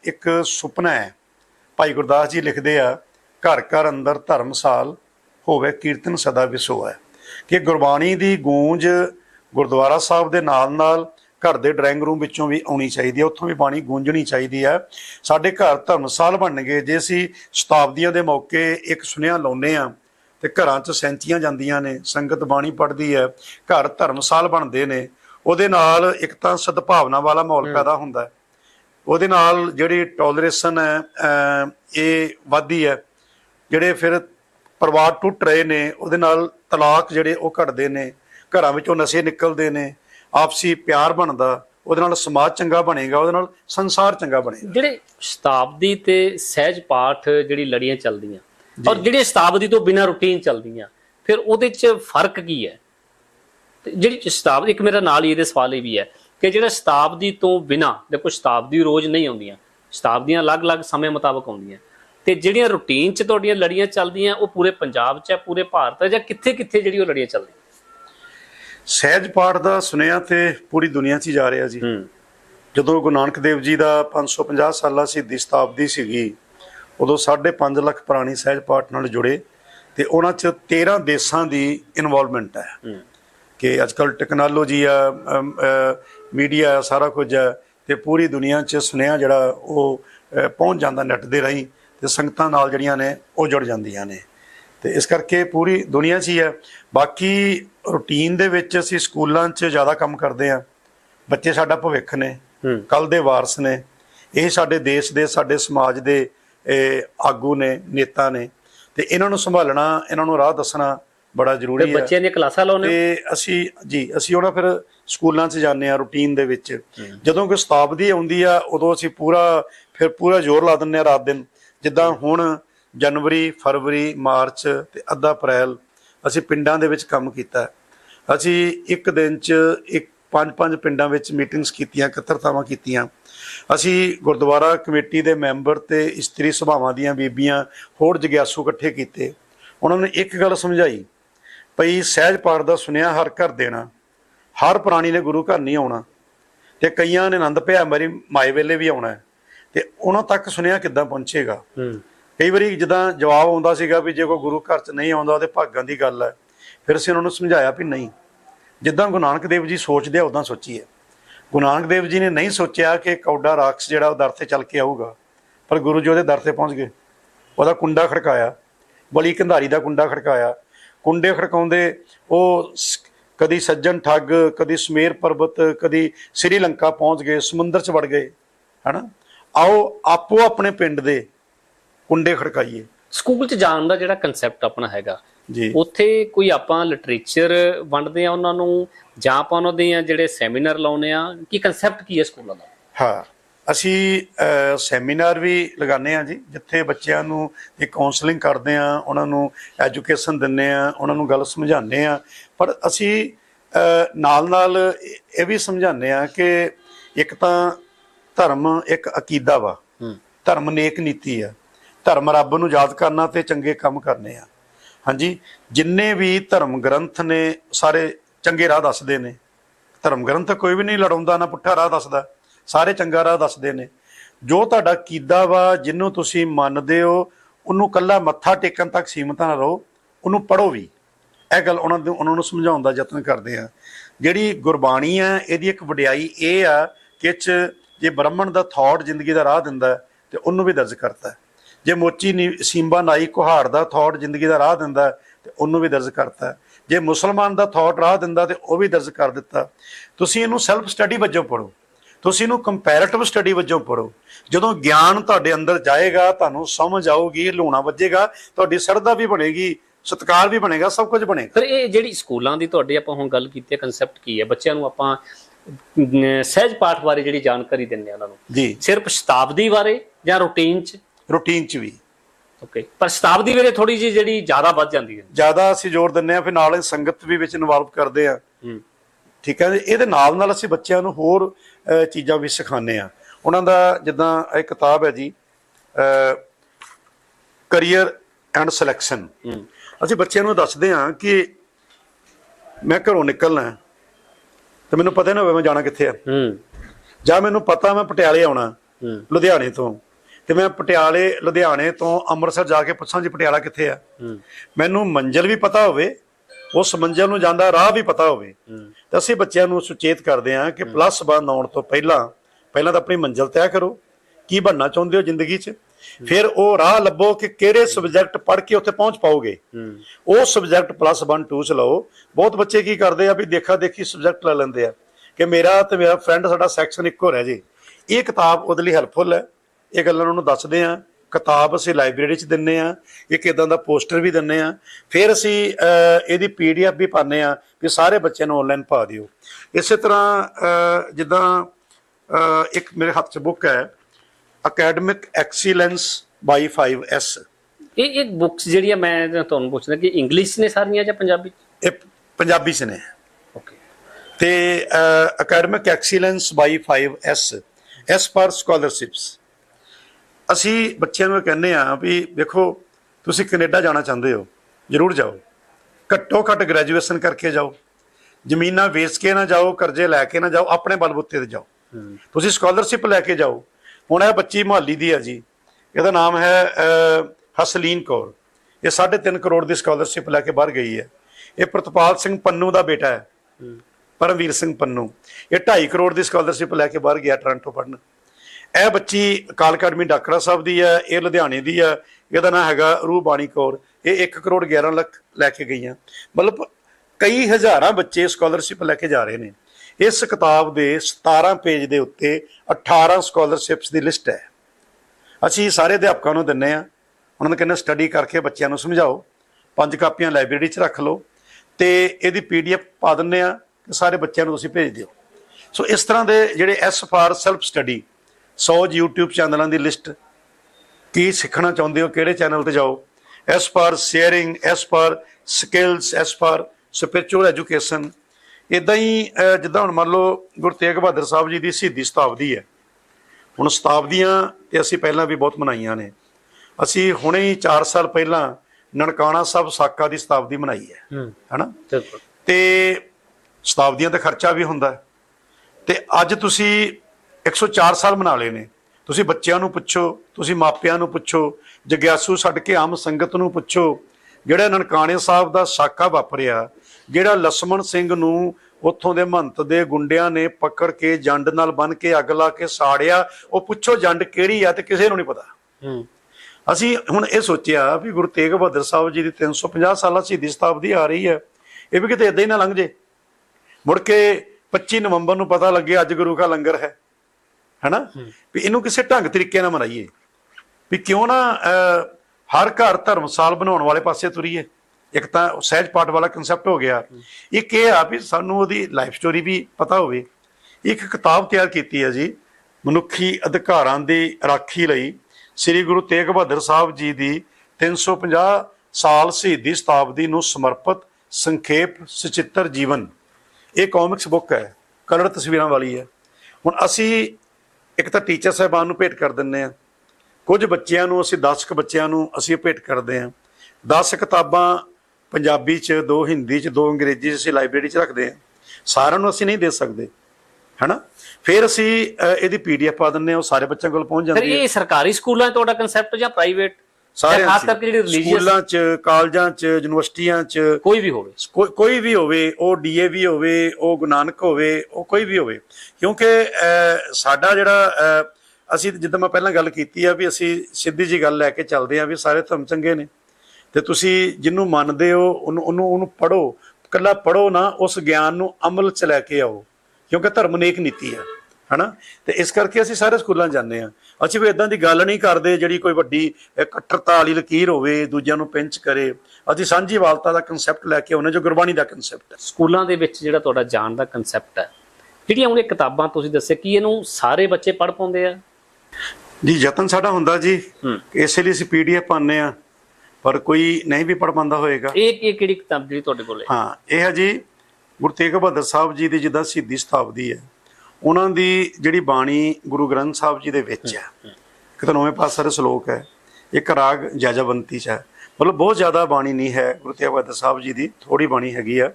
ਇੱਕ ਸੁਪਨਾ ਹੈ। ਭਾਈ ਗੁਰਦਾਸ ਜੀ ਲਿਖਦੇ ਆ ਘਰ ਘਰ ਅੰਦਰ ਧਰਮਸਾਲ ਹੋਵੇ ਕੀਰਤਨ ਸਦਾ ਵਿਸੋਆ ਕਿ ਗੁਰਬਾਣੀ ਦੀ ਗੂੰਜ ਗੁਰਦੁਆਰਾ ਸਾਹਿਬ ਦੇ ਨਾਲ ਨਾਲ ਘਰ ਦੇ ਡਰਾਇੰਗ ਰੂਮ ਵਿੱਚੋਂ ਵੀ ਆਉਣੀ ਚਾਹੀਦੀ ਹੈ ਉੱਥੋਂ ਵੀ ਬਾਣੀ ਗੂੰਜਣੀ ਚਾਹੀਦੀ ਹੈ। ਸਾਡੇ ਘਰ ਧਰਮਸਾਲ ਬਣਨਗੇ ਜੇ ਅਸੀਂ ਸ਼ਤਾਬਦੀਆਂ ਦੇ ਮੌਕੇ ਇੱਕ ਸੁਨੇਹਾ ਲਾਉਨੇ ਆ ਤੇ ਘਰਾਂ 'ਚ ਸੈਂਚੀਆਂ ਜਾਂਦੀਆਂ ਨੇ ਸੰਗਤ ਬਾਣੀ ਪੜ੍ਹਦੀ ਹੈ ਘਰ ਧਰਮਸਾਲ ਬਣਦੇ ਨੇ ਉਹਦੇ ਨਾਲ ਇੱਕ ਤਾਂ ਸਦਭਾਵਨਾ ਵਾਲਾ ਮਾਹੌਲ ਪੈਦਾ ਹੁੰਦਾ ਹੈ। ਉਹਦੇ ਨਾਲ ਜਿਹੜੀ ਟੋਲਰੇਸ਼ਨ ਹੈ ਇਹ ਵੱਧਦੀ ਹੈ। ਜਿਹੜੇ ਫਿਰ ਪਰਿਵਾਰ ਟੁੱਟ ਰਹੇ ਨੇ ਉਹਦੇ ਨਾਲ ਤਲਾਕ ਜਿਹੜੇ ਉਹ ਘਟਦੇ ਨੇ। ਘਰਾਂ ਵਿੱਚੋਂ ਨਸ਼ੇ ਨਿਕਲਦੇ ਨੇ ਆਪਸੀ ਪਿਆਰ ਬਣਦਾ ਉਹਦੇ ਨਾਲ ਸਮਾਜ ਚੰਗਾ ਬਣੇਗਾ ਉਹਦੇ ਨਾਲ ਸੰਸਾਰ ਚੰਗਾ ਬਣੇਗਾ। ਜਿਹੜੇ ਸ਼ਤਾਬਦੀ ਤੇ ਸਹਿਜ ਪਾਠ ਜਿਹੜੀ ਲੜੀਆਂ ਚੱਲਦੀਆਂ ਔਰ ਜਿਹੜੇ ਸ਼ਤਾਬਦੀ ਤੋਂ ਬਿਨਾਂ ਰੁਟੀਨ ਚੱਲਦੀਆਂ ਫਿਰ ਉਹਦੇ 'ਚ ਫ਼ਰਕ ਕੀ ਹੈ? ਜਿਹੜੀ ਸ਼ਤਾਬਦੀ ਇੱਕ ਮੇਰਾ ਨਾਲ ਹੀ ਇਹਦੇ ਸਵਾਲ ਇਹ ਵੀ ਹੈ ਕਿ ਜਿਹੜਾ ਸ਼ਤਾਬਦੀ ਤੋਂ ਬਿਨਾਂ ਦੇਖੋ ਸ਼ਤਾਬਦੀ ਰੋਜ਼ ਨਹੀਂ ਆਉਂਦੀਆਂ ਸ਼ਤਾਬਦੀਆਂ ਅਲੱਗ-ਅਲੱਗ ਸਮੇਂ ਮੁਤਾਬਕ ਆਉਂਦੀਆਂ ਤੇ ਜਿਹੜੀਆਂ ਰੁਟੀਨ 'ਚ ਤੁਹਾਡੀਆਂ ਲੜੀਆਂ ਚੱਲਦੀਆਂ ਉਹ ਪੂਰੇ ਪੰਜਾਬ 'ਚ ਹੈ ਪੂਰੇ ਭਾਰਤ 'ਚ ਜਾਂ ਕਿੱਥੇ-ਕਿੱਥੇ ਜਿਹੜੀ ਉਹ ਲੜੀਆਂ ਚੱਲਦੀਆਂ? ਸਹਿਜ ਪਾਠ ਦਾ ਸੁਨੇਹਾ ਤੇ ਪੂਰੀ ਦੁਨੀਆ 'ਚ ਹੀ ਜਾ ਰਿਹਾ ਜੀ। ਜਦੋਂ ਗੁਰੂ ਨਾਨਕ ਦੇਵ ਜੀ ਦਾ 550 ਸਾਲਾ ਸ਼ਹੀਦੀ ਸ਼ਤਾਬਦੀ ਸੀਗੀ ਉਦੋਂ 5.5 ਲੱਖ ਪ੍ਰਾਣੀ ਸਹਿਜ ਪਾਠ ਨਾਲ ਜੁੜੇ ਤੇ ਉਹਨਾਂ 'ਚ 13 ਦੇਸ਼ਾਂ ਦੀ ਇਨਵੋਲਵਮੈਂਟ ਹੈ। ਕਿ ਅੱਜਕੱਲ ਟੈਕਨੋਲੋਜੀ ਆ ਮੀਡੀਆ ਸਾਰਾ ਕੁਝ ਹੈ ਤੇ ਪੂਰੀ ਦੁਨੀਆ 'ਚ ਸੁਨੇਹਾ ਜਿਹੜਾ ਉਹ ਪਹੁੰਚ ਜਾਂਦਾ ਨੈਟ ਦੇ ਰਾਹੀਂ ਤੇ ਸੰਗਤਾਂ ਨਾਲ ਜਿਹੜੀਆਂ ਨੇ ਉਹ ਜੁੜ ਜਾਂਦੀਆਂ ਨੇ। ਤੇ ਇਸ ਕਰਕੇ ਪੂਰੀ ਦੁਨੀਆ 'ਚ ਹੀ ਹੈ। ਬਾਕੀ ਰੂਟੀਨ ਦੇ ਵਿੱਚ ਅਸੀਂ ਸਕੂਲਾਂ 'ਚ ਜ਼ਿਆਦਾ ਕੰਮ ਕਰਦੇ ਆ ਬੱਚੇ ਸਾਡਾ ਭਵਿੱਖ ਨੇ ਕੱਲ ਦੇ ਵਾਰਸ ਨੇ। ਇਹ ਸਾਡੇ ਦੇਸ਼ ਦੇ ਸਾਡੇ ਸਮਾਜ ਦੇ ਆਗੂ ਨੇ ਨੇਤਾ ਨੇ। ਤੇ ਇਹਨਾਂ ਨੂੰ ਸੰਭਾਲਣਾ ਇਹਨਾਂ ਨੂੰ ਰਾਹ ਦੱਸਣਾ ਬੜਾ ਜ਼ਰੂਰੀ ਹੈ। ਬੱਚਿਆਂ ਦੀਆਂ ਕਲਾਸਾਂ ਲਾਉਣੇ ਤੇ ਅਸੀਂ ਜੀ ਅਸੀਂ ਉਹਨਾਂ ਫਿਰ ਸਕੂਲਾਂ 'ਚ ਜਾਂਦੇ ਆ ਰੂਟੀਨ ਦੇ ਵਿੱਚ। ਜਦੋਂ ਕੋਈ ਸ਼ਤਾਬਦੀ ਆਉਂਦੀ ਆ ਉਦੋਂ ਅਸੀਂ ਪੂਰਾ ਫਿਰ ਪੂਰਾ ਜ਼ੋਰ ਲਾ ਦਿੰਦੇ ਆ ਰਾਤ ਦਿਨ। ਜਿੱਦਾਂ ਹੁਣ ਜਨਵਰੀ, ਫਰਵਰੀ, ਮਾਰਚ ਤੇ ਅੱਧਾ ਅਪ੍ਰੈਲ ਅਸੀਂ ਪਿੰਡਾਂ ਦੇ ਵਿੱਚ ਕੰਮ ਕੀਤਾ। ਅਸੀਂ ਇੱਕ ਦਿਨ 'ਚ ਇੱਕ ਪੰਜ ਪੰਜ ਪਿੰਡਾਂ ਵਿੱਚ ਮੀਟਿੰਗਸ ਕੀਤੀਆਂ, ਇਕੱਤਰਤਾਵਾਂ ਕੀਤੀਆਂ। ਅਸੀਂ ਗੁਰਦੁਆਰਾ ਕਮੇਟੀ ਦੇ ਮੈਂਬਰ ਤੇ ਇਸਤਰੀ ਸਭਾਵਾਂ ਦੀਆਂ ਬੀਬੀਆਂ ਹੋਰ ਜਗਿਆਸੂ ਇਕੱਠੇ ਕੀਤੇ। ਉਹਨਾਂ ਨੇ ਇੱਕ ਗੱਲ ਸਮਝਾਈ, ਭਈ ਸਹਿਜ ਪਾਠ ਦਾ ਸੁਨੇਹਾ ਹਰ ਘਰ ਦੇਣਾ। ਹਰ ਪ੍ਰਾਣੀ ਨੇ ਗੁਰੂ ਘਰ ਨਹੀਂ ਆਉਣਾ ਤੇ ਕਈਆਂ ਨੇ ਆਨੰਦ ਭਿਆ, ਮਰੀ ਮਾਏ ਵੇਲੇ ਵੀ ਆਉਣਾ। ਹੈ। ਤੇ ਉਹਨਾਂ ਤੱਕ ਸੁਨੇਹਾ ਕਿੱਦਾਂ ਪਹੁੰਚੇਗਾ? ਕਈ ਵਾਰੀ ਜਦਾਂ ਜਵਾਬ ਆਉਂਦਾ ਸੀਗਾ ਵੀ ਜੇ ਕੋਈ ਗੁਰੂ ਘਰ ਚ ਨਹੀਂ ਆਉਂਦਾ ਉਹਦੇ ਭਾਗਾਂ ਦੀ ਗੱਲ ਹੈ, ਫਿਰ ਅਸੀਂ ਉਹਨਾਂ ਨੂੰ ਸਮਝਾਇਆ ਵੀ ਨਹੀਂ। ਜਿੱਦਾਂ ਗੁਰੂ ਨਾਨਕ ਦੇਵ ਜੀ ਸੋਚਦੇ ਆ ਉਦਾਂ ਸੋਚੀਏ। ਗੁਰੂ ਨਾਨਕ ਦੇਵ ਜੀ ਨੇ ਨਹੀਂ ਸੋਚਿਆ ਕਿ ਕੌਡਾ ਰਾਖਸ਼ ਜਿਹੜਾ ਉਹ ਦਰ ਤੇ ਚੱਲ ਕੇ ਆਊਗਾ। ਪਰ ਗੁਰੂ ਜੀ ਉਹਦੇ ਦਰ ਤੇ ਪਹੁੰਚ ਗਏ। ਉਹਦਾ ਕੁੰਡਾ ਖੜਕਾਇਆ। ਬਲੀ ਕੰਧਾਰੀ ਦਾ ਕੁੰਡਾ ਖੜਕਾਇਆ। ਕੁੰਡੇ ਖੜਕਾਉਂਦੇ ਉਹ ਕਦੀ ਸੱਜਣ ਠੱਗ, ਕਦੀ ਸਮੇਰ ਪਰਬਤ, ਕਦੀ ਸ੍ਰੀਲੰਕਾ ਪਹੁੰਚ ਗਏ, ਸਮੁੰਦਰ 'ਚ ਵੜ ਗਏ। ਹਨਾ? ਆਓ ਆਪੋ ਆਪਣੇ ਪਿੰਡ ਦੇ ਕੁੰਡੇ ਖੜਕਾਈਏ। ਸਕੂਲ 'ਚ ਜਾਣ ਦਾ ਜਿਹੜਾ ਕਨਸੈਪਟ ਆਪਣਾ ਹੈਗਾ ਜੀ। ਉੱਥੇ ਕੋਈ ਆਪਾਂ ਲਿਟਰੇਚਰ ਵੰਡਦੇ ਆ ਉਹਨਾਂ ਨੂੰ ਜਾਂ ਆਪਾਂ ਉਹਨਾਂ ਦੇ ਜਿਹੜੇ ਸੈਮੀਨਾਰ ਲਾਉਨੇ ਆ ਕੀ ਕਨਸੈਪਟ ਕੀ ਹੈ ਸਕੂਲਾਂ ਦਾ? ਹਾਂ ਅਸੀਂ ਸੈਮੀਨਾਰ ਵੀ ਲਗਾਉਂਦੇ ਆ ਜੀ ਜਿੱਥੇ ਬੱਚਿਆਂ ਨੂੰ ਇਹ ਕਾਉਂਸਲਿੰਗ ਕਰਦੇ ਆ ਉਹਨਾਂ ਨੂੰ ਐਜੂਕੇਸ਼ਨ ਦਿੰਨੇ ਆ ਉਹਨਾਂ ਨੂੰ ਗੱਲ ਸਮਝਾਉਂਦੇ ਆ ਪਰ ਅਸੀਂ ਨਾਲ ਨਾਲ ਇਹ ਵੀ ਸਮਝਾਉਂਦੇ ਆ ਕਿ ਇੱਕ ਤਾਂ ਧਰਮ ਇੱਕ ਅਕੀਦਾ ਵਾ। ਧਰਮ ਨੇਕ ਨੀਤੀ ਆ। ਧਰਮ ਰੱਬ ਨੂੰ ਯਾਦ ਕਰਨਾ ਤੇ ਚੰਗੇ ਕੰਮ ਕਰਨੇ ਆ। ਹਾਂਜੀ ਜਿੰਨੇ ਵੀ ਧਰਮ ਗ੍ਰੰਥ ਨੇ ਸਾਰੇ ਚੰਗੇ ਰਾਹ ਦੱਸਦੇ ਨੇ। ਧਰਮ ਗ੍ਰੰਥ ਕੋਈ ਵੀ ਨਹੀਂ ਲੜਾਉਂਦਾ ਨਾ ਪੁੱਠਾ ਰਾਹ ਦੱਸਦਾ ਸਾਰੇ ਚੰਗਾ ਰਾਹ ਦੱਸਦੇ ਨੇ। ਜੋ ਤੁਹਾਡਾ ਕੀਦਾ ਵਾ ਜਿਹਨੂੰ ਤੁਸੀਂ ਮੰਨਦੇ ਹੋ ਉਹਨੂੰ ਕੱਲਾ ਮੱਥਾ ਟੇਕਣ ਤੱਕ ਸੀਮਤ ਨਾ ਰਹੋ ਉਹਨੂੰ ਪੜੋ ਵੀ। ਇਹ ਗੱਲ ਉਹਨਾਂ ਨੂੰ ਉਹਨਾਂ ਨੂੰ ਸਮਝਾਉਣ ਦਾ ਯਤਨ ਕਰਦੇ ਆ। ਜਿਹੜੀ ਗੁਰਬਾਣੀ ਆ ਇਹਦੀ ਇੱਕ ਵਡਿਆਈ ਇਹ ਆ ਕਿ 'ਚ ਜੇ ਬ੍ਰਾਹਮਣ ਦਾ ਥਾਟ ਜ਼ਿੰਦਗੀ ਦਾ ਰਾਹ ਦਿੰਦਾ ਹੈ, ਤੇ ਉਹਨੂੰ ਵੀ ਦਰਜ ਕਰਦਾ ਜੇ ਮੋਚੀ ਨੀ- ਸੀਂਬਾ ਨਾਈ ਕੁਹਾੜ ਦਾ ਥਾਟ ਜ਼ਿੰਦਗੀ ਦਾ ਰਾਹ ਦਿੰਦਾ ਤੇ ਉਹਨੂੰ ਵੀ ਦਰਜ ਕਰਤਾ। ਜੇ ਮੁਸਲਮਾਨ ਦਾ ਥਾਟ ਰਾਹ ਦਿੰਦਾ ਤੇ ਉਹ ਵੀ ਦਰਜ ਕਰ ਦਿੱਤਾ। ਤੁਸੀਂ ਇਹਨੂੰ ਸੈਲਫ ਸਟੱਡੀ ਵਜੋਂ ਪੜੋ ਤੁਸੀਂ ਇਹਨੂੰ ਕੰਪੈਰੀਟਿਵ ਸਟੱਡੀ ਵਜੋਂ ਪੜੋ ਜਦੋਂ ਗਿਆਨ ਤੁਹਾਡੇ ਅੰਦਰ ਜਾਏਗਾ ਤੁਹਾਨੂੰ ਸਮਝ ਆਊਗੀ ਲੂਣਾ ਵੱਜੇਗਾ ਤੁਹਾਡੀ ਸਰਦਾ ਵੀ ਬਣੇਗੀ ਸਤਕਾਰ ਵੀ ਬਣੇਗਾ ਸਭ ਕੁਝ ਬਣੇਗਾ। ਫਿਰ ਇਹ ਜਿਹੜੀ ਸਕੂਲਾਂ ਦੀ ਤੁਹਾਡੀ ਆਪਾਂ ਹੁਣ ਗੱਲ ਕੀਤੀ ਹੈ ਕਨਸੈਪਟ ਕੀ ਹੈ? ਬੱਚਿਆਂ ਨੂੰ ਆਪਾਂ ਸਹਿਜ ਪਾਠ ਬਾਰੇ ਜਿਹੜੀ ਜਾਣਕਾਰੀ ਦਿੰਦੇ ਆ ਉਹਨਾਂ ਨੂੰ। ਜੀ। ਸਿਰਫ ਸ਼ਤਾਬਦੀ ਬਾਰੇ ਜਾਂ ਰੂਟੀਨ 'ਚ? ਰੂਟੀਨ ਚ ਵੀ। ਓਕੇ ਪਰ ਸ਼ਤਾਬਦੀ ਵੇਲੇ ਥੋੜੀ ਜਿਹੀ ਜਿਹੜੀ ਜ਼ਿਆਦਾ ਵੱਧ ਜਾਂਦੀ ਹੈ। ਜ਼ਿਆਦਾ ਅਸੀਂ ਜ਼ੋਰ ਦਿੰਨੇ ਆ ਫਿਰ ਨਾਲ ਸੰਗਤ ਵੀ ਵਿੱਚ ਇਨਵੋਲਵ ਕਰਦੇ ਆ ਠੀਕ ਹੈ ਇਹਦੇ ਨਾਲ ਨਾਲ ਅਸੀਂ ਬੱਚਿਆਂ ਨੂੰ ਹੋਰ ਚੀਜ਼ਾਂ ਵੀ ਸਿਖਾਉਂਦੇ ਆ ਉਹਨਾਂ ਦਾ ਜਿੱਦਾਂ ਇਹ ਕਿਤਾਬ ਹੈ ਜੀ ਕੈਰੀਅਰ ਐਂਡ ਸਿਲੈਕਸ਼ਨ ਅਸੀਂ ਬੱਚਿਆਂ ਨੂੰ ਦੱਸਦੇ ਆ ਕਿ ਮੈਂ ਘਰੋਂ ਨਿਕਲਣਾ ਤੇ ਮੈਨੂੰ ਪਤਾ ਨਾ ਹੋਵੇ ਮੈਂ ਜਾਣਾ ਕਿੱਥੇ ਆ ਹੂੰ। ਜਾਂ ਮੈਨੂੰ ਪਤਾ ਮੈਂ ਪਟਿਆਲੇ ਆਉਣਾ ਲੁਧਿਆਣੇ ਤੋਂ। ਤੇ ਮੈਂ ਪਟਿਆਲੇ ਲੁਧਿਆਣੇ ਤੋਂ ਅੰਮ੍ਰਿਤਸਰ ਜਾ ਕੇ ਪੁੱਛਾਂ ਜੀ ਪਟਿਆਲਾ ਕਿੱਥੇ ਆ। ਮੈਨੂੰ ਮੰਜ਼ਿਲ ਵੀ ਪਤਾ ਹੋਵੇ ਉਸ ਮੰਜ਼ਿਲ ਨੂੰ ਜਾਂਦਾ ਰਾਹ ਵੀ ਪਤਾ ਹੋਵੇ। ਤਾਂ ਅਸੀਂ ਬੱਚਿਆਂ ਨੂੰ ਸੁਚੇਤ ਕਰਦੇ ਹਾਂ ਕਿ ਪਲੱਸ 1 ਆਉਣ ਤੋਂ ਪਹਿਲਾਂ ਪਹਿਲਾਂ ਤਾਂ ਆਪਣੀ ਮੰਜ਼ਿਲ ਤੈਅ ਕਰੋ ਕੀ ਬਣਨਾ ਚਾਹੁੰਦੇ ਹੋ ਜ਼ਿੰਦਗੀ 'ਚ? ਫਿਰ ਉਹ ਰਾਹ ਲੱਭੋ ਕਿ ਕਿਹੜੇ ਸਬਜੈਕਟ ਪੜ੍ਹ ਕੇ ਉੱਥੇ ਪਹੁੰਚ ਪਾਓਗੇ। ਉਹ ਸਬਜੈਕਟ ਪਲੱਸ 1 2 ਚ ਲਓ। ਬਹੁਤ ਬੱਚੇ ਕੀ ਕਰਦੇ ਆ ਵੀ ਦੇਖਾ ਦੇਖੀ ਸਬਜੈਕਟ ਲੈ ਲੈਂਦੇ ਆ ਕਿ ਮੇਰਾ ਤੇ ਮੇਰਾ ਫਰੈਂਡ ਸਾਡਾ ਸੈਕਸ਼ਨ ਇੱਕੋ ਰਹਿ ਜੇ। ਇਹ ਕਿਤਾਬ ਉਹਦੇ ਲਈ ਹੈਲਪਫੁਲ ਹੈ। ਇਹ ਗੱਲਾਂ ਉਹਨੂੰ ਦੱਸਦੇ ਆ ਕਿਤਾਬ ਅਸੀਂ ਲਾਇਬ੍ਰੇਰੀ ਚ ਦਿੰਨੇ ਆ ਇੱਕ ਇਦਾਂ ਦਾ ਪੋਸਟਰ ਵੀ ਦਿੰਨੇ ਆ ਫਿਰ ਅਸੀਂ ਇਹਦੀ ਪੀਡੀਐਫ ਵੀ ਪਾਉਂਦੇ ਆ ਵੀ ਸਾਰੇ ਬੱਚਿਆਂ ਨੂੰ ਆਨਲਾਈਨ ਪਾ ਦਿਓ। ਇਸੇ ਤਰ੍ਹਾਂ ਜਿੱਦਾਂ ਇੱਕ ਮੇਰੇ ਹੱਥ 'ਚ ਬੁੱਕ ਹੈ ਅਕੈਡਮਿਕ ਐਕਸੀਲੈਂਸ ਬਾਈ 5S ਇਹ ਇਹ ਬੁੱਕਸ ਜਿਹੜੀਆਂ ਮੈਂ ਤੁਹਾਨੂੰ ਪੁੱਛਦਾ ਕਿ ਇੰਗਲਿਸ਼ ਨੇ ਸਾਰੀਆਂ ਜਾਂ ਪੰਜਾਬੀ? ਇਹ ਪੰਜਾਬੀ 'ਚ ਨੇ। ਓਕੇ ਤੇ academic excellence by 5S S ਪਰ ਸਕਾਲਰਸ਼ਿਪਸ ਅਸੀਂ ਬੱਚਿਆਂ ਨੂੰ ਕਹਿੰਦੇ ਆ ਵੀ ਦੇਖੋ ਤੁਸੀਂ ਕੈਨੇਡਾ ਜਾਣਾ ਚਾਹੁੰਦੇ ਹੋ ਜ਼ਰੂਰ ਜਾਓ। ਘੱਟੋ ਘੱਟ ਗ੍ਰੈਜੂਏਸ਼ਨ ਕਰਕੇ ਜਾਓ। ਜ਼ਮੀਨਾਂ ਵੇਚ ਕੇ ਨਾ ਜਾਓ ਕਰਜ਼ੇ ਲੈ ਕੇ ਨਾ ਜਾਓ ਆਪਣੇ ਬਲਬੁੱਤੇ ਤੇ ਜਾਓ। ਤੁਸੀਂ ਸਕਾਲਰਸ਼ਿਪ ਲੈ ਕੇ ਜਾਓ। ਹੁਣ ਇਹ ਬੱਚੀ ਮੁਹਾਲੀ ਦੀ ਹੈ ਜੀ। ਇਹਦਾ ਨਾਮ ਹੈ ਹਸਲੀਨ ਕੌਰ। ਇਹ 3.5 ਕਰੋੜ ਦੀ ਸਕਾਲਰਸ਼ਿਪ ਲੈ ਕੇ ਬਾਹਰ ਗਈ ਹੈ। ਇਹ ਪ੍ਰਤਪਾਲ ਸਿੰਘ ਪੰਨੂ ਦਾ ਬੇਟਾ ਹੈ। ਪਰਮਵੀਰ ਸਿੰਘ ਪੰਨੂ। ਇਹ 2.5 ਕਰੋੜ ਦੀ ਸਕਾਲਰਸ਼ਿਪ ਲੈ ਕੇ ਬਾਹਰ ਗਿਆ ਟੋਰਾਂਟੋ ਪੜਨ ਇਹ ਬੱਚੀ ਅਕਾਲ ਅਕੈਡਮੀ ਡਾਕਰਾ ਸਾਹਿਬ ਦੀ ਹੈ, ਇਹ ਲੁਧਿਆਣੇ ਦੀ ਹੈ, ਇਹਦਾ ਨਾਮ ਹੈਗਾ ਰੂਹ ਬਾਣੀ ਕੌਰ। ਇਹ 1 ਕਰੋੜ 11 ਲੱਖ ਲੈ ਕੇ ਗਈਆਂ। ਮਤਲਬ ਕਈ ਹਜ਼ਾਰਾਂ ਬੱਚੇ ਸਕਾਲਰਸ਼ਿਪ ਲੈ ਕੇ ਜਾ ਰਹੇ ਨੇ। ਇਸ ਕਿਤਾਬ ਦੇ 17 ਪੇਜ ਦੇ ਉੱਤੇ 18 ਸਕਾਲਰਸ਼ਿਪਸ ਦੀ ਲਿਸਟ ਹੈ। ਅਸੀਂ ਸਾਰੇ ਅਧਿਆਪਕਾਂ ਨੂੰ ਦਿੰਨੇ ਆ ਉਹਨਾਂ ਨੂੰ ਕਹਿੰਦੇ ਸਟੱਡੀ ਕਰਕੇ ਬੱਚਿਆਂ ਨੂੰ ਸਮਝਾਓ। ਪੰਜ ਕਾਪੀਆਂ ਲਾਇਬ੍ਰੇਰੀ 'ਚ ਰੱਖ ਲਓ ਤੇ ਇਹਦੀ ਪੀਡੀਐਫ ਪਾ ਦਿੰਨੇ ਆ ਤੇ ਸਾਰੇ ਬੱਚਿਆਂ ਨੂੰ ਤੁਸੀਂ ਭੇਜ ਦਿਓ। ਸੋ ਇਸ ਤਰ੍ਹਾਂ ਦੇ ਜਿਹੜੇ S for self study 100 YouTube ਚੈਨਲਾਂ ਦੀ ਲਿਸਟ। ਕੀ ਸਿੱਖਣਾ ਚਾਹੁੰਦੇ ਹੋ? ਕਿਹੜੇ ਚੈਨਲ ਤੇ ਜਾਓ? S for sharing S for skills S for spiritual education ਇਦਾਂ ਹੀ ਜਿੱਦਾਂ ਹੁਣ ਮੰਨ ਲਓ ਗੁਰੂ ਤੇਗ ਬਹਾਦਰ ਸਾਹਿਬ ਜੀ ਦੀ ਸ਼ਹੀਦੀ ਸ਼ਤਾਬਦੀ ਹੈ। ਹੁਣ ਸ਼ਤਾਬਦੀਆਂ ਤੇ ਅਸੀਂ ਪਹਿਲਾਂ ਵੀ ਬਹੁਤ ਮਨਾਈਆਂ ਨੇ। ਅਸੀਂ ਹੁਣੇ ਹੀ 4 ਸਾਲ ਪਹਿਲਾਂ ਨਨਕਾਣਾ ਸਾਹਿਬ ਸਾਕਾ ਦੀ ਸ਼ਤਾਬਦੀ ਮਨਾਈ ਹੈ। ਹਨਾ? ਤੇ ਸ਼ਤਾਬਦੀਆਂ ਤੇ ਖਰਚਾ ਵੀ ਹੁੰਦਾ। ਤੇ ਅੱਜ ਤੁਸੀਂ 104 ਸਾਲ ਮਨਾ ਲਏ ਨੇ। ਤੁਸੀਂ ਬੱਚਿਆਂ ਨੂੰ ਪੁੱਛੋ ਤੁਸੀਂ ਮਾਪਿਆਂ ਨੂੰ ਪੁੱਛੋ ਜਗਿਆਸੂ ਛੱਡ ਕੇ ਆਮ ਸੰਗਤ ਨੂੰ ਪੁੱਛੋ ਜਿਹੜਾ ਨਨਕਾਣੇ ਸਾਹਿਬ ਦਾ ਸਾਕਾ ਵਾਪਰਿਆ ਜਿਹੜਾ ਲਸਮਣ ਸਿੰਘ ਨੂੰ ਉੱਥੋਂ ਦੇ ਮਹੰਤ ਦੇ ਗੁੰਡਿਆਂ ਨੇ ਪਕੜ ਕੇ ਜੰਡ ਨਾਲ ਬੰਨ ਕੇ ਅੱਗ ਲਾ ਕੇ ਸਾੜਿਆ ਉਹ ਪੁੱਛੋ ਜੰਡ ਕਿਹੜੀ ਆ ਤੇ ਕਿਸੇ ਨੂੰ ਨਹੀਂ ਪਤਾ। ਅਸੀਂ ਹੁਣ ਇਹ ਸੋਚਿਆ ਵੀ ਗੁਰੂ ਤੇਗ ਬਹਾਦਰ ਸਾਹਿਬ ਜੀ ਦੀ 350 ਸਾਲਾਂ ਸ਼ਹੀਦੀ ਸ਼ਤਾਬਦੀ ਆ ਰਹੀ ਹੈ। ਇਹ ਵੀ ਕਿਤੇ ਇਦਾਂ ਹੀ ਨਾ ਲੰਘ ਜੇ। ਮੁੜ ਕੇ 25 ਨਵੰਬਰ ਨੂੰ ਪਤਾ ਲੱਗੇ ਅੱਜ ਗੁਰੂ ਕਾ ਲੰਗਰ ਹੈ। ਹੈਨਾ? ਵੀ ਇਹਨੂੰ ਕਿਸੇ ਢੰਗ ਤਰੀਕੇ ਨਾਲ ਮਨਾਈਏ। ਵੀ ਕਿਉਂ ਨਾ ਹਰ ਘਰ ਧਰਮਸਾਲ ਬਣਾਉਣ ਵਾਲੇ ਪਾਸੇ ਤੁਰੀਏ। ਇੱਕ ਤਾਂ ਸਹਿਜ ਪਾਠ ਵਾਲਾ ਕਨਸੈਪਟ ਹੋ ਗਿਆ। ਇੱਕ ਇਹ ਆ ਵੀ ਸਾਨੂੰ ਉਹਦੀ ਲਾਈਫ ਸਟੋਰੀ ਵੀ ਪਤਾ ਹੋਵੇ। ਇੱਕ ਕਿਤਾਬ ਤਿਆਰ ਕੀਤੀ ਹੈ ਜੀ ਮਨੁੱਖੀ ਅਧਿਕਾਰਾਂ ਦੀ ਰਾਖੀ ਲਈ ਸ੍ਰੀ ਗੁਰੂ ਤੇਗ ਬਹਾਦਰ ਸਾਹਿਬ ਜੀ ਦੀ 350 ਸਾਲ ਸ਼ਹੀਦੀ ਸ਼ਤਾਬਦੀ ਨੂੰ ਸਮਰਪਿਤ ਸੰਖੇਪ ਸਚਿੱਤਰ ਜੀਵਨ। ਇਹ ਕਾਮਿਕਸ ਬੁੱਕ ਹੈ ਕਲਰ ਤਸਵੀਰਾਂ ਵਾਲੀ ਹੈ। ਹੁਣ ਅਸੀਂ ਇੱਕ ਤਾਂ ਟੀਚਰ ਸਾਹਿਬਾਨ ਨੂੰ ਭੇਟ ਕਰ ਦਿੰਨੇ ਆ। ਕੁਝ ਬੱਚਿਆਂ ਨੂੰ ਅਸੀਂ 10 ਕੁ ਬੱਚਿਆਂ ਨੂੰ ਅਸੀਂ ਭੇਟ ਕਰਦੇ ਹਾਂ 10 ਕਿਤਾਬਾਂ ਪੰਜਾਬੀ ਚ ਦੋ ਹਿੰਦੀ ਚ ਦੋ ਅੰਗਰੇਜ਼ੀ ਚ ਅਸੀਂ ਲਾਇਬ੍ਰੇਰੀ ਚ ਰੱਖਦੇ ਹਾਂ ਸਾਰਿਆਂ ਨੂੰ ਅਸੀਂ ਨਹੀਂ ਦੇ ਸਕਦੇ ਹੈਨਾ? ਫਿਰ ਅਸੀਂ ਇਹਦੀ ਪੀਡੀਐਫ ਪਾ ਦਿੰਨੇ ਆ ਉਹ ਸਾਰੇ ਬੱਚਿਆਂ ਕੋਲ ਪਹੁੰਚ ਜਾਂਦੀ ਹੈ। ਇਹ ਸਰਕਾਰੀ ਸਕੂਲਾਂ 'ਚ ਤੁਹਾਡਾ ਕਨਸੈਪਟ ਜਾਂ ਪ੍ਰਾਈਵੇਟ ਸਾਰਿਆਂ ਖਾਸ। ਕਰਕੇ ਜਿਹੜੇ ਰਿਲੀਜੀਅਸ ਸਕੂਲਾਂ ਚ ਕਾਲਜਾਂ ਚ ਯੂਨੀਵਰਸਿਟੀਆਂ ਚ ਕੋਈ ਵੀ ਹੋਵੇ। ਕੋਈ ਵੀ ਹੋਵੇ ਉਹ ਡੀਏਵੀ ਹੋਵੇ ਉਹ ਗੁਰੂ ਨਾਨਕ ਹੋਵੇ ਉਹ ਕੋਈ ਵੀ ਹੋਵੇ। ਕਿਉਂਕਿ ਸਾਡਾ ਜਿਹੜਾ ਅਸੀਂ ਜਿੱਦਾਂ ਮੈਂ ਪਹਿਲਾਂ ਗੱਲ ਕੀਤੀ ਆ ਵੀ ਅਸੀਂ ਸਿੱਧੀ ਜੀ ਗੱਲ ਲੈ ਕੇ ਚੱਲਦੇ ਆ ਵੀ ਸਾਰੇ ਧਰਮ ਚੰਗੇ ਨੇ। ਤੇ ਤੁਸੀਂ ਜਿਹਨੂੰ ਮੰਨਦੇ ਹੋ ਉਹਨੂੰ ਉਹਨੂੰ ਉਹਨੂੰ ਪੜੋ ਕੱਲਾ ਪੜੋ ਨਾ ਉਸ ਗਿਆਨ ਨੂੰ ਅਮਲ ਚ ਲੈ ਕੇ ਆਓ। ਕਿਉਂਕਿ ਧਰਮ ਨੇਕ ਨੀਤੀ ਹੈ ਹਨਾ? ਤੇ ਇਸ ਕਰਕੇ ਅਸੀਂ ਸਾਰੇ ਸਕੂਲਾਂ ਜਾਂਦੇ ਆ ਅਸੀਂ ਵੀ ਇਦਾਂ ਦੀ ਗੱਲ ਨਹੀਂ ਕਰਦੇ ਜਿਹੜੀ ਕੋਈ ਵੱਡੀ ਅਹ, ਕੱਟੜਤਾ ਵਾਲੀ ਲਕੀਰ ਹੋਵੇ ਦੂਜਿਆਂ ਨੂੰ ਪਿੰਚ ਕਰੇ। ਅਸੀਂ ਸਾਂਝੀਵਾਲਤਾ ਦਾ ਕਨਸੈਪਟ ਲੈ ਕੇ ਆਉਂਦੇ ਜੋ ਗੁਰਬਾਣੀ ਦਾ ਕਨਸੈਪਟ ਹੈ। ਸਕੂਲਾਂ ਦੇ ਵਿੱਚ ਜਿਹੜਾ ਤੁਹਾਡਾ ਜਾਣ ਦਾ ਕਨਸੈਪਟ ਹੈ ਜਿਹੜੀਆਂ ਉਹਨੇ ਕਿਤਾਬਾਂ ਤੁਸੀਂ ਦੱਸਿਆ ਕਿ ਇਹਨੂੰ ਸਾਰੇ ਬੱਚੇ ਪੜ੍ਹ ਪਾਉਂਦੇ ਆ? ਜੀ ਯਤਨ ਸਾਡਾ ਹੁੰਦਾ ਜੀ। ਇਸੇ ਲਈ ਅਸੀਂ ਪੀਡੀਐਫ ਪਾਉਂਦੇ ਆ ਪਰ ਕੋਈ ਨਹੀਂ ਵੀ ਪੜ ਪਾਉਂਦਾ ਹੋਏਗਾ। ਇਹ ਇਹ ਕਿਹੜੀ ਕਿਤਾਬ ਜਿਹੜੀ ਤੁਹਾਡੇ ਕੋਲ ਹੈ? ਹਾਂ ਇਹ ਹੈ ਜੀ ਗੁਰੂ ਤੇਗ ਬਹਾਦਰ ਸਾਹਿਬ ਜੀ ਦੀ ਜਿੱਦਾਂ ਸ਼ਹੀਦੀ ਸ਼ਤਾਬਦੀ ਹੈ। ਉਹਨਾਂ ਦੀ ਜਿਹੜੀ ਬਾਣੀ ਗੁਰੂ ਗ੍ਰੰਥ ਸਾਹਿਬ ਜੀ ਦੇ ਵਿੱਚ ਹੈ ਇੱਕ ਤਾਂ ਨੌਵੇਂ ਪਾਤਸ਼ਾਹ ਦੇ ਸ਼ਲੋਕ ਹੈ ਇੱਕ ਰਾਗ ਜੈਜਵੰਤੀ ਚ ਹੈ। ਮਤਲਬ ਬਹੁਤ ਜ਼ਿਆਦਾ ਬਾਣੀ ਨਹੀਂ ਹੈ ਗੁਰੂ ਤੇਗ ਬਹਾਦਰ ਸਾਹਿਬ ਜੀ ਦੀ ਥੋੜੀ ਬਾਣੀ ਹੈਗੀ ਆ।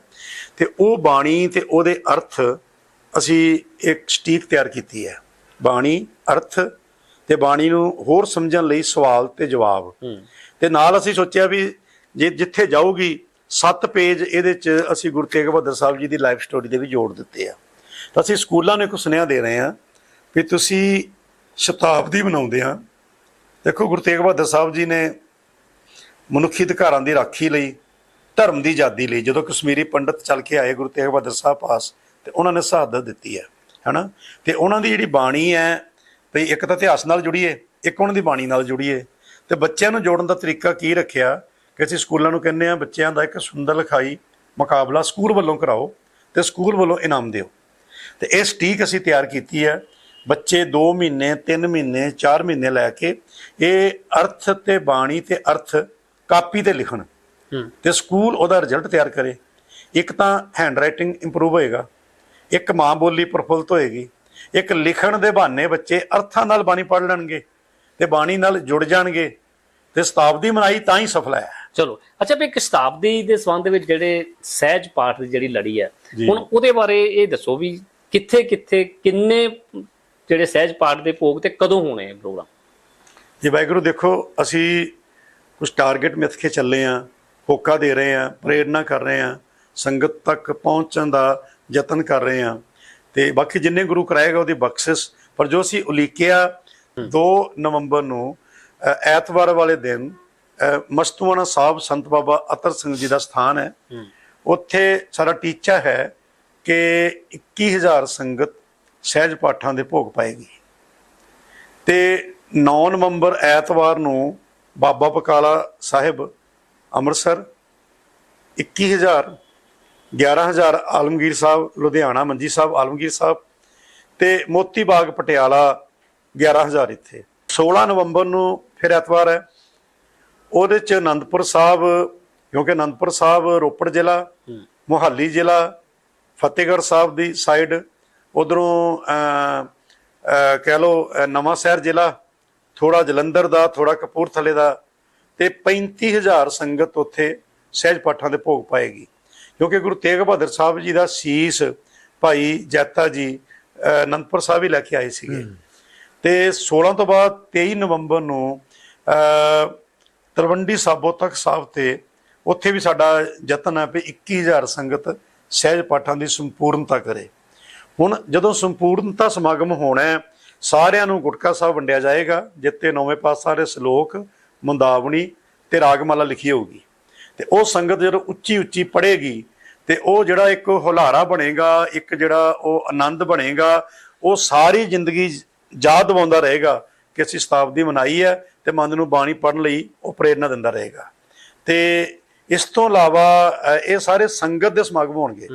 ਤੇ ਉਹ ਬਾਣੀ ਤੇ ਉਹਦੇ ਅਰਥ ਅਸੀਂ ਇੱਕ ਸਟੀਕ ਤਿਆਰ ਕੀਤੀ ਹੈ। ਬਾਣੀ ਅਰਥ ਤੇ ਬਾਣੀ ਨੂੰ ਹੋਰ ਸਮਝਣ ਲਈ ਸਵਾਲ ਤੇ ਜਵਾਬ। ਤੇ ਨਾਲ ਅਸੀਂ ਸੋਚਿਆ ਵੀ ਜੇ ਜਿੱਥੇ ਜਾਊਗੀ 7 ਪੇਜ ਇਹਦੇ ਚ ਅਸੀਂ ਗੁਰੂ ਤੇਗ ਬਹਾਦਰ ਸਾਹਿਬ ਜੀ ਦੀ ਲਾਈਫ ਸਟੋਰੀ ਦੇ ਵੀ ਜੋੜ ਦਿੱਤੇ ਆ। ਤਾਂ ਅਸੀਂ ਸਕੂਲਾਂ ਨੂੰ ਇੱਕ ਸੁਨੇਹਾ ਦੇ ਰਹੇ ਹਾਂ ਵੀ ਤੁਸੀਂ ਸ਼ਤਾਬਦੀ ਬਣਾਉਂਦੇ ਆ ਦੇਖੋ, ਗੁਰੂ ਤੇਗ ਬਹਾਦਰ ਸਾਹਿਬ ਜੀ ਨੇ ਮਨੁੱਖੀ ਅਧਿਕਾਰਾਂ ਦੀ ਰਾਖੀ ਲਈ, ਧਰਮ ਦੀ ਆਜ਼ਾਦੀ ਲਈ, ਜਦੋਂ ਕਸ਼ਮੀਰੀ ਪੰਡਤ ਚੱਲ ਕੇ ਆਏ, ਗੁਰੂ ਤੇਗ ਬਹਾਦਰ ਸਾਹਿਬ ਪਾਸ, ਤੇ ਉਹਨਾਂ ਨੇ ਸ਼ਹਾਦਤ ਦਿੱਤੀ ਹੈ, ਹਨਾ? ਤੇ ਉਹਨਾਂ ਦੀ ਜਿਹੜੀ ਬਾਣੀ ਹੈ, ਭਈ ਇੱਕ ਤਾਂ ਇਤਿਹਾਸ ਨਾਲ ਜੁੜੀਏ, ਇੱਕ ਉਹਨਾਂ ਦੀ ਬਾਣੀ ਨਾਲ ਜੁੜੀਏ, ਤੇ ਬੱਚਿਆਂ ਨੂੰ ਜੋੜਨ ਦਾ ਤਰੀਕਾ ਕੀ ਰੱਖਿਆ ਕਿ ਅਸੀਂ ਸਕੂਲਾਂ ਨੂੰ ਕਹਿੰਦੇ ਆ ਬੱਚਿਆਂ ਦਾ ਇੱਕ ਸੁੰਦਰ ਲਿਖਾਈ ਮੁਕਾਬਲਾ ਸਕੂਲ ਵੱਲੋਂ ਕਰਾਓ ਤੇ ਸਕੂਲ ਵੱਲੋਂ ਇਨਾਮ ਦਿਓ। ਤੇ ਇਹ ਸਟੀਕ ਅਸੀਂ ਤਿਆਰ ਕੀਤੀ ਹੈ ਬੱਚੇ 2 ਮਹੀਨੇ 3 ਮਹੀਨੇ 4 ਮਹੀਨੇ ਲੈ ਕੇ ਇਹ ਅਰਥ ਤੇ ਬਾਣੀ ਤੇ ਅਰਥ ਕਾਪੀ ਤੇ ਲਿਖਣ ਤੇ ਸਕੂਲ ਉਹਦਾ ਰਿਜ਼ਲਟ ਤਿਆਰ ਕਰੇ। ਇੱਕ ਤਾਂ ਹੈਂਡ ਰਾਈਟਿੰਗ ਇੰਪਰੂਵ ਹੋਏਗਾ ਇੱਕ ਮਾਂ ਬੋਲੀ ਪ੍ਰਫੁੱਲਤ ਹੋਏਗੀ ਇੱਕ ਲਿਖਣ ਦੇ ਬਹਾਨੇ ਬੱਚੇ ਅਰਥਾਂ ਨਾਲ ਬਾਣੀ ਪੜ੍ਹ ਲੈਣਗੇ ਤੇ ਬਾਣੀ ਨਾਲ ਜੁੜ ਜਾਣਗੇ ਤੇ ਸ਼ਤਾਬਦੀ ਮਨਾਈ ਤਾਂ ਹੀ ਸਫਲ ਹੈ। ਚਲੋ ਅੱਛਾ ਵੀ ਇੱਕ ਸ਼ਤਾਬਦੀ ਦੇ ਸੰਬੰਧ ਵਿੱਚ ਜਿਹੜੇ ਸਹਿਜ ਪਾਠ ਦੀ ਜਿਹੜੀ ਲੜੀ ਹੈ। ਹੁਣ ਉਹਦੇ ਬਾਰੇ ਇਹ ਦੱਸੋ ਵੀ ਕਿੱਥੇ ਕਿੱਥੇ ਕਿੰਨੇ ਜਿਹੜੇ ਸਹਿਜ ਪਾਠ ਦੇ ਭੋਗ ਤੇ ਕਦੋਂ ਹੋਣੇ ਆ ਪ੍ਰੋਗਰਾਮ? ਜੀ ਵਾਹਿਗੁਰੂ ਦੇਖੋ ਅਸੀਂ ਕੁਝ ਟਾਰਗੇਟ ਮਿੱਥ ਕੇ ਚੱਲੇ ਆ ਹੋਕਾ ਦੇ ਰਹੇ ਆ ਪ੍ਰੇਰਣਾ ਕਰ ਰਹੇ ਆ ਸੰਗਤ ਤੱਕ ਪਹੁੰਚਣ ਦਾ ਯਤਨ ਕਰ ਰਹੇ ਆ। ਤੇ ਬਾਕੀ ਜਿੰਨੇ ਗੁਰੂ ਕਰਾਏਗਾ ਉਹਦੀ ਬਖਸ਼ਿਸ਼ ਪਰ ਜੋ ਅਸੀਂ ਉਲੀਕਿਆ 2 ਨਵੰਬਰ ਨੂੰ ਐਤਵਾਰ ਵਾਲੇ ਦਿਨ ਮਸਤੂਆਣਾ ਸਾਹਿਬ ਸੰਤ ਬਾਬਾ ਅਤਰ ਸਿੰਘ ਜੀ ਦਾ ਸਥਾਨ ਹੈ। ਹੂੰ। ਉੱਥੇ ਸਾਡਾ ਟੀਚਾ ਹੈ ਕਿ 21000 ਸੰਗਤ ਸਹਿਜ ਪਾਠਾਂ ਦੇ ਭੋਗ ਪਾਏਗੀ। ਤੇ 9 ਨਵੰਬਰ ਐਤਵਾਰ ਨੂੰ ਬਾਬਾ ਬਕਾਲਾ ਸਾਹਿਬ ਅੰਮ੍ਰਿਤਸਰ 21000 11000 ਆਲਮਗੀਰ ਸਾਹਿਬ ਲੁਧਿਆਣਾ ਮੰਜੀ ਸਾਹਿਬ ਆਲਮਗੀਰ ਸਾਹਿਬ ਤੇ ਮੋਤੀ ਬਾਗ ਪਟਿਆਲਾ 11000 ਇੱਥੇ। 16 ਨਵੰਬਰ ਨੂੰ ਫਿਰ ਐਤਵਾਰ ਹੈ। ਉਹਦੇ ਚ ਆਨੰਦਪੁਰ ਸਾਹਿਬ ਕਿਉਂਕਿ ਆਨੰਦਪੁਰ ਸਾਹਿਬ ਰੋਪੜ ਜ਼ਿਲ੍ਹਾ ਮੁਹਾਲੀ ਜ਼ਿਲ੍ਹਾ ਫਤਿਹਗੜ੍ਹ ਸਾਹਿਬ ਦੀ ਸਾਈਡ ਉਧਰੋਂ ਕਹਿ ਲਓ ਅਹ, ਨਵਾਂ ਸ਼ਹਿਰ ਜ਼ਿਲ੍ਹਾ ਥੋੜਾ ਜਲੰਧਰ ਦਾ ਥੋੜਾ ਕਪੂਰਥਲੇ ਦਾ ਤੇ 35000 ਸੰਗਤ ਉੱਥੇ ਸਹਿਜ ਪਾਠਾਂ ਦੇ ਭੋਗ ਪਾਏਗੀ। ਕਿਉਂਕਿ ਗੁਰੂ ਤੇਗ ਬਹਾਦਰ ਸਾਹਿਬ ਜੀ ਦਾ ਸੀਸ ਭਾਈ ਜੈਤਾ ਜੀ ਅਨੰਦਪੁਰ ਸਾਹਿਬ ਹੀ ਲੈ ਕੇ ਆਏ ਸੀਗੇ। ਤੇ 16 ਤੋਂ ਬਾਅਦ 23 ਨਵੰਬਰ ਨੂੰ ਤਲਵੰਡੀ ਸਾਬੋ ਤੱਕ ਸਾਹਿਬ ਤੇ ਉੱਥੇ ਵੀ ਸਾਡਾ ਯਤਨ ਹੈ ਵੀ 21000 ਸੰਗਤ ਸਹਿਜ ਪਾਠਾਂ ਦੀ ਸੰਪੂਰਨਤਾ ਕਰੇ। ਹੁਣ ਜਦੋਂ ਸੰਪੂਰਨਤਾ ਸਮਾਗਮ ਹੋਣਾ ਹੈ, ਸਾਰਿਆਂ ਨੂੰ ਗੁਟਕਾ ਸਾਹਿਬ ਵੰਡਿਆ ਜਾਏਗਾ ਜਿੱਤੇ ਨੌਵੇਂ ਪਾਤਸ਼ਾਹ ਦੇ ਸ਼ਲੋਕ, ਮੁੰਦਾਵਣੀ ਤੇ ਰਾਗਮਾਲਾ ਲਿਖੀ ਹੋਊਗੀ। ਤੇ ਉਹ ਸੰਗਤ ਜਦੋਂ ਉੱਚੀ ਉੱਚੀ ਪੜ੍ਹੇਗੀ, ਤੇ ਉਹ ਜਿਹੜਾ ਇੱਕ ਹੁਲਾਰਾ ਬਣੇਗਾ, ਇੱਕ ਜਿਹੜਾ ਉਹ ਆਨੰਦ ਬਣੇਗਾ, ਉਹ ਸਾਰੀ ਜ਼ਿੰਦਗੀ ਯਾਦ ਦਿਵਾਉਂਦਾ ਰਹੇਗਾ ਕਿ ਅਸੀਂ ਸ਼ਤਾਬਦੀ ਮਨਾਈ ਹੈ ਤੇ ਮਨ ਨੂੰ ਬਾਣੀ ਪੜ੍ਹਨ ਲਈ ਉਹ ਪ੍ਰੇਰਨਾ ਦਿੰਦਾ ਰਹੇਗਾ। ਤੇ ਇਸ ਤੋਂ ਇਲਾਵਾ ਇਹ ਸਾਰੇ ਸੰਗਤ ਦੇ ਸਮਾਗਮ ਹੋਣਗੇ।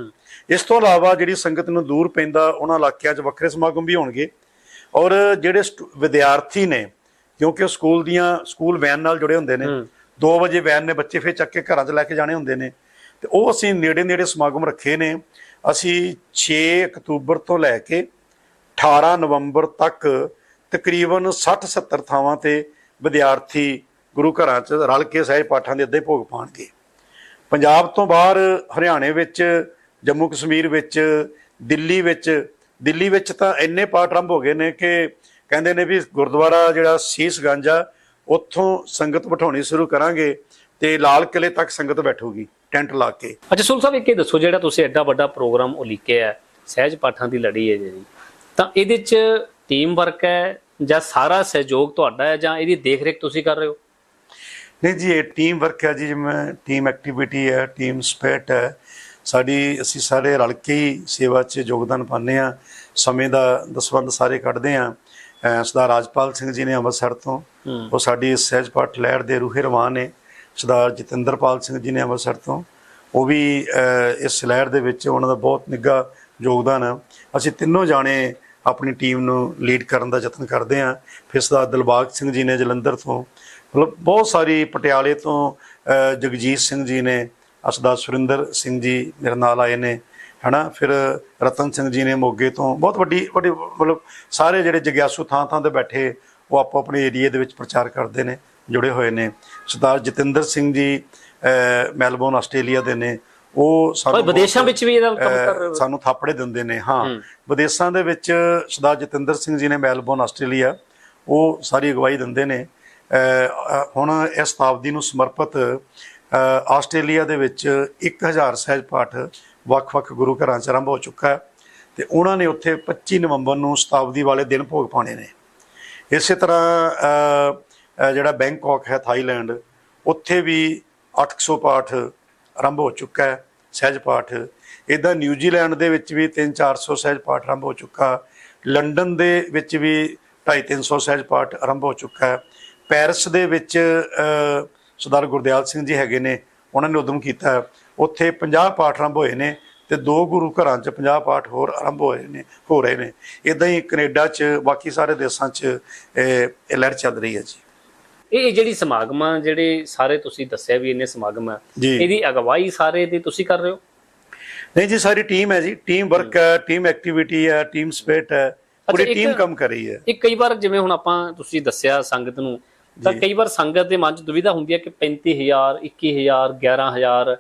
ਇਸ ਤੋਂ ਇਲਾਵਾ ਜਿਹੜੀ ਸੰਗਤ ਨੂੰ ਦੂਰ ਪੈਂਦਾ ਉਹਨਾਂ ਇਲਾਕਿਆਂ 'ਚ ਵੱਖਰੇ ਸਮਾਗਮ ਵੀ ਹੋਣਗੇ। ਔਰ ਜਿਹੜੇ ਵਿਦਿਆਰਥੀ ਨੇ ਕਿਉਂਕਿ ਉਹ ਸਕੂਲ ਦੀਆਂ ਸਕੂਲ ਵੈਨ ਨਾਲ ਜੁੜੇ ਹੁੰਦੇ ਨੇ 2 ਵਜੇ ਵੈਨ ਨੇ ਬੱਚੇ ਫੇਰ ਚੱਕ ਕੇ ਘਰਾਂ 'ਚ ਲੈ ਕੇ ਜਾਣੇ ਹੁੰਦੇ ਨੇ। ਤੇ ਉਹ ਅਸੀਂ ਨੇੜੇ ਨੇੜੇ ਸਮਾਗਮ ਰੱਖੇ ਨੇ। ਅਸੀਂ 6 ਅਕਤੂਬਰ ਤੋਂ ਲੈ ਕੇ 18 ਨਵੰਬਰ ਤੱਕ ਤਕਰੀਬਨ 60 70 ਥਾਵਾਂ ਤੇ ਵਿਦਿਆਰਥੀ ਗੁਰੂ ਘਰਾਂ 'ਚ ਰਲ ਕੇ ਸਹਿਜ ਪਾਠਾਂ ਦੇ ਅੱਧੇ ਭੋਗ ਪਾਣਗੇ। ਪੰਜਾਬ ਤੋਂ ਬਾਹਰ ਹਰਿਆਣੇ ਵਿੱਚ, ਜੰਮੂ ਕਸ਼ਮੀਰ ਵਿੱਚ, ਦਿੱਲੀ ਵਿੱਚ ਦਿੱਲੀ ਵਿੱਚ ਤਾਂ ਇੰਨੇ ਪਾਠ ਆਰੰਭ ਹੋ ਗਏ ਨੇ ਕਿ ਕਹਿੰਦੇ ਨੇ ਵੀ ਗੁਰਦੁਆਰਾ ਜਿਹੜਾ ਸੀਸਗੰਜ ਆ, ਉੱਥੋਂ ਸੰਗਤ ਬਿਠਾਉਣੀ ਸ਼ੁਰੂ ਕਰਾਂਗੇ ਤੇ ਲਾਲ ਕਿਲੇ ਤੱਕ ਸੰਗਤ ਬੈਠੂਗੀ, ਟੈਂਟ ਲਾ ਕੇ। ਅੱਛਾ ਸੁਲ ਸਾਹਿਬ, ਇੱਕ ਇਹ ਦੱਸੋ ਜਿਹੜਾ ਤੁਸੀਂ ਐਡਾ ਵੱਡਾ ਪ੍ਰੋਗਰਾਮ ਉਲੀਕਿਆ ਹੈ, ਸਹਿਜ ਪਾਠਾਂ ਦੀ ਲੜੀ ਹੈ ਜਿਹੜੀ, ਤਾਂ ਇਹਦੇ 'ਚ ਟੀਮ ਵਰਕ ਹੈ ਜਾਂ ਸਾਰਾ ਸਹਿਯੋਗ ਤੁਹਾਡਾ ਹੈ ਜਾਂ ਇਹਦੀ ਦੇਖਰੇਖ ਤੁਸੀਂ ਕਰ ਰਹੇ ਹੋ? ਨਹੀਂ ਜੀ ਇਹ ਟੀਮ ਵਰਕ ਹੈ ਜੀ ਜਿਵੇਂ ਟੀਮ ਐਕਟੀਵਿਟੀ ਹੈ ਟੀਮ ਸਪਿਰਿਟ ਹੈ। ਸਾਡੀ ਅਸੀਂ ਸਾਰੇ ਰਲ ਕੇ ਹੀ ਸੇਵਾ 'ਚ ਯੋਗਦਾਨ ਪਾਉਂਦੇ ਆ ਸਮੇਂ ਦਾ ਦਸਵੰਦ ਸਾਰੇ ਕੱਢਦੇ ਆ ਸਰਦਾਰ ਰਾਜਪਾਲ ਸਿੰਘ ਜੀ ਨੇ ਅੰਮ੍ਰਿਤਸਰ ਤੋਂ ਉਹ ਸਾਡੀ ਸਹਿਜ ਪਾਠ ਲਹਿਰ ਦੇ ਰੂਹੇ ਰਵਾਨ ਨੇ। ਸਰਦਾਰ ਜਤਿੰਦਰਪਾਲ ਸਿੰਘ ਜੀ ਨੇ ਅੰਮ੍ਰਿਤਸਰ ਤੋਂ ਉਹ ਵੀ ਇਸ ਲਹਿਰ ਦੇ ਵਿੱਚ ਉਹਨਾਂ ਦਾ ਬਹੁਤ ਨਿੱਘਾ ਯੋਗਦਾਨ ਹੈ। ਅਸੀਂ ਤਿੰਨੋਂ ਜਾਣੇ ਆਪਣੀ ਟੀਮ ਨੂੰ ਲੀਡ ਕਰਨ ਦਾ ਯਤਨ ਕਰਦੇ ਹਾਂ। ਫਿਰ ਸਰਦਾਰ ਦਿਲਬਾਗ ਸਿੰਘ ਜੀ ਨੇ ਜਲੰਧਰ ਤੋਂ ਮਤਲਬ ਬਹੁਤ ਸਾਰੀ ਪਟਿਆਲੇ ਤੋਂ ਜਗਜੀਤ ਸਿੰਘ ਜੀ ਨੇ ਅਸਦਾ ਸੁਰਿੰਦਰ ਸਿੰਘ ਜੀ ਮੇਰੇ ਨਾਲ ਆਏ ਨੇ ਹਨਾ? ਫਿਰ ਰਤਨ ਸਿੰਘ ਜੀ ਨੇ ਮੋਗੇ ਤੋਂ ਬਹੁਤ ਵੱਡੀ ਵੱਡੀ ਮਤਲਬ ਸਾਰੇ ਜਿਹੜੇ ਜਗਿਆਸੂ ਥਾਂ ਥਾਂ ਤੇ ਬੈਠੇ ਉਹ ਆਪੋ ਆਪਣੇ ਏਰੀਏ ਦੇ ਵਿੱਚ ਪ੍ਰਚਾਰ ਕਰਦੇ ਨੇ ਜੁੜੇ ਹੋਏ ਨੇ। ਸਰਦਾਰ ਜਤਿੰਦਰ ਸਿੰਘ ਜੀ ਮੈਲਬੌਰਨ ਆਸਟ੍ਰੇਲੀਆ ਦੇ ਨੇ ਉਹ ਸਾਨੂੰ ਵਿਦੇਸ਼ਾਂ ਵਿੱਚ ਵੀ ਇਹਦਾ ਕੰਮ ਕਰ ਰਹੇ ਹੋ? ਸਾਨੂੰ ਥਾਪੜੇ ਦਿੰਦੇ ਨੇ ਹਾਂ। ਵਿਦੇਸ਼ਾਂ ਦੇ ਵਿੱਚ ਸਰਦਾਰ ਜਤਿੰਦਰ ਸਿੰਘ ਜੀ ਨੇ ਮੈਲਬੌਰਨ ਆਸਟ੍ਰੇਲੀਆ ਉਹ ਸਾਰੀ ਅਗਵਾਈ ਦਿੰਦੇ ਨੇ ਹੁਣ ਇਸ ਸ਼ਤਾਬਦੀ ਨੂੰ ਸਮਰਪਿਤ ਆਸਟ੍ਰੇਲੀਆ ਦੇ ਵਿੱਚ 1000 ਸਹਿਜ ਪਾਠ ਵੱਖ-ਵੱਖ ਗੁਰੂ ਘਰਾਂ 'ਚ ਆਰੰਭ ਹੋ ਚੁੱਕਾ ਹੈ ਤੇ ਉਹਨਾਂ ਨੇ ਉੱਥੇ 25 ਨਵੰਬਰ ਨੂੰ ਸ਼ਤਾਬਦੀ ਵਾਲੇ ਦਿਨ ਭੋਗ ਪਾਣੇ ਨੇ। ਇਸੇ ਤਰ੍ਹਾਂ ਜਿਹੜਾ ਬੈਂਕਾਕ ਹੈ ਥਾਈਲੈਂਡ, ਉੱਥੇ ਵੀ 800 ਪਾਠ ਆਰੰਭ ਹੋ ਚੁੱਕਾ ਹੈ, ਸਹਿਜ ਪਾਠ। ਇਦਾਂ ਨਿਊਜ਼ੀਲੈਂਡ ਦੇ ਵਿੱਚ ਵੀ 3-400 ਸਹਿਜ ਪਾਠ ਆਰੰਭ ਹੋ ਚੁੱਕਾ। ਲੰਡਨ ਦੇ ਵਿੱਚ ਵੀ 250-300 ਸਹਿਜ ਪਾਠ ਆਰੰਭ ਹੋ ਚੁੱਕਾ ਹੈ। ਪੈਰਿਸ ਦੇ ਵਿੱਚ ਸਰਦਾਰ ਗੁਰਦਿਆਲ ਸਿੰਘ ਜੀ ਹੈਗੇ ਨੇ ਉਹਨਾਂ ਨੇ ਉਦਮ ਕੀਤਾ। ਉੱਥੇ 50 ਪਾਠ ਆਰੰਭ ਹੋਏ ਨੇ ਤੇ ਦੋ ਗੁਰੂ ਘਰਾਂ 'ਚ 50 ਪਾਠ ਹੋਰ ਆਰੰਭ ਹੋਏ ਨੇ ਹੋ ਰਹੇ ਨੇ। ਇਦਾਂ ਹੀ ਕੈਨੇਡਾ 'ਚ ਬਾਕੀ ਸਾਰੇ ਦੇਸ਼ਾਂ 'ਚ ਇਹ ਲਹਿਰ ਚੱਲ ਰਹੀ ਹੈ ਜੀ। ਇਹ ਜਿਹੜੀ ਸਮਾਗਮ ਆ ਜਿਹੜੇ ਸਾਰੇ ਤੁਸੀਂ ਦੱਸਿਆ ਵੀ ਇੰਨੇ ਸਮਾਗਮ ਆ। ਇਹਦੀ ਅਗਵਾਈ ਸਾਰੇ ਦੀ ਤੁਸੀਂ ਕਰ ਰਹੇ ਹੋ? ਨਹੀਂ ਜੀ ਸਾਰੀ ਟੀਮ ਹੈ ਜੀ। ਟੀਮ ਵਰਕ ਹੈ ਟੀਮ ਐਕਟੀਵਿਟੀ ਹੈ ਟੀਮ ਸਪਿਰਿਟ ਹੈ ਪੂਰੀ ਇੱਕ- ਟੀਮ ਕੰਮ ਕਰ ਰਹੀ ਹੈ। ਇਹ ਕਈ ਵਾਰ ਜਿਵੇਂ ਹੁਣ ਆਪਾਂ ਤੁਸੀਂ ਦੱਸਿਆ ਸੰਗਤ ਨੂੰ ਤਾਂ ਕਈ ਵਾਰ ਸੰਗਤ ਦੇ ਮਨ 'ਚ ਦੁਵਿਧਾ ਹੁੰਦੀ ਹੈ ਕਿ 35000 21000 11000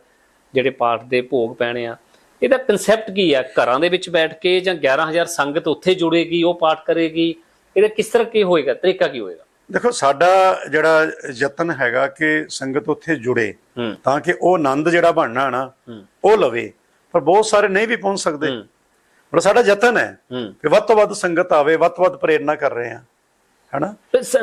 ਜਿਹੜੇ ਪਾਠ ਦੇ ਭੋਗ ਪੈਣੇ ਆ। ਇਹਦਾ ਕਨਸੈਪਟ ਕੀ ਹੈ ਘਰਾਂ ਦੇ ਵਿੱਚ ਬੈਠ ਕੇ ਜਾਂ 11000 ਸੰਗਤ ਉੱਥੇ ਜੁੜੇਗੀ ਉਹ ਪਾਠ ਕਰੇਗੀ? ਇਹਦਾ ਕਿਸ ਤਰ੍ਹਾਂ ਕੀ ਹੋਏਗਾ? ਤਰੀਕਾ ਕੀ ਹੋਏਗਾ? ਦੇਖੋ ਸਾਡਾ ਜਿਹੜਾ ਯਤਨ ਹੈਗਾ ਕਿ ਸੰਗਤ ਉੱਥੇ ਜੁੜੇ ਤਾਂ ਕਿ ਉਹ ਆਨੰਦ ਜਿਹੜਾ ਬਣਨਾ ਨਾ ਉਹ ਲਵੇ। ਪਰ ਬਹੁਤ ਸਾਰੇ ਨਹੀਂ ਵੀ ਪਹੁੰਚ ਸਕਦੇ। ਪਰ ਸਾਡਾ ਯਤਨ ਹੈ। ਕਿ ਵੱਧ ਤੋਂ ਵੱਧ ਸੰਗਤ ਆਵੇ ਵੱਧ ਤੋਂ ਵੱਧ ਪ੍ਰੇਰਣਾ ਕਰ ਰਹੇ ਹਾਂ। ਹੈਨਾ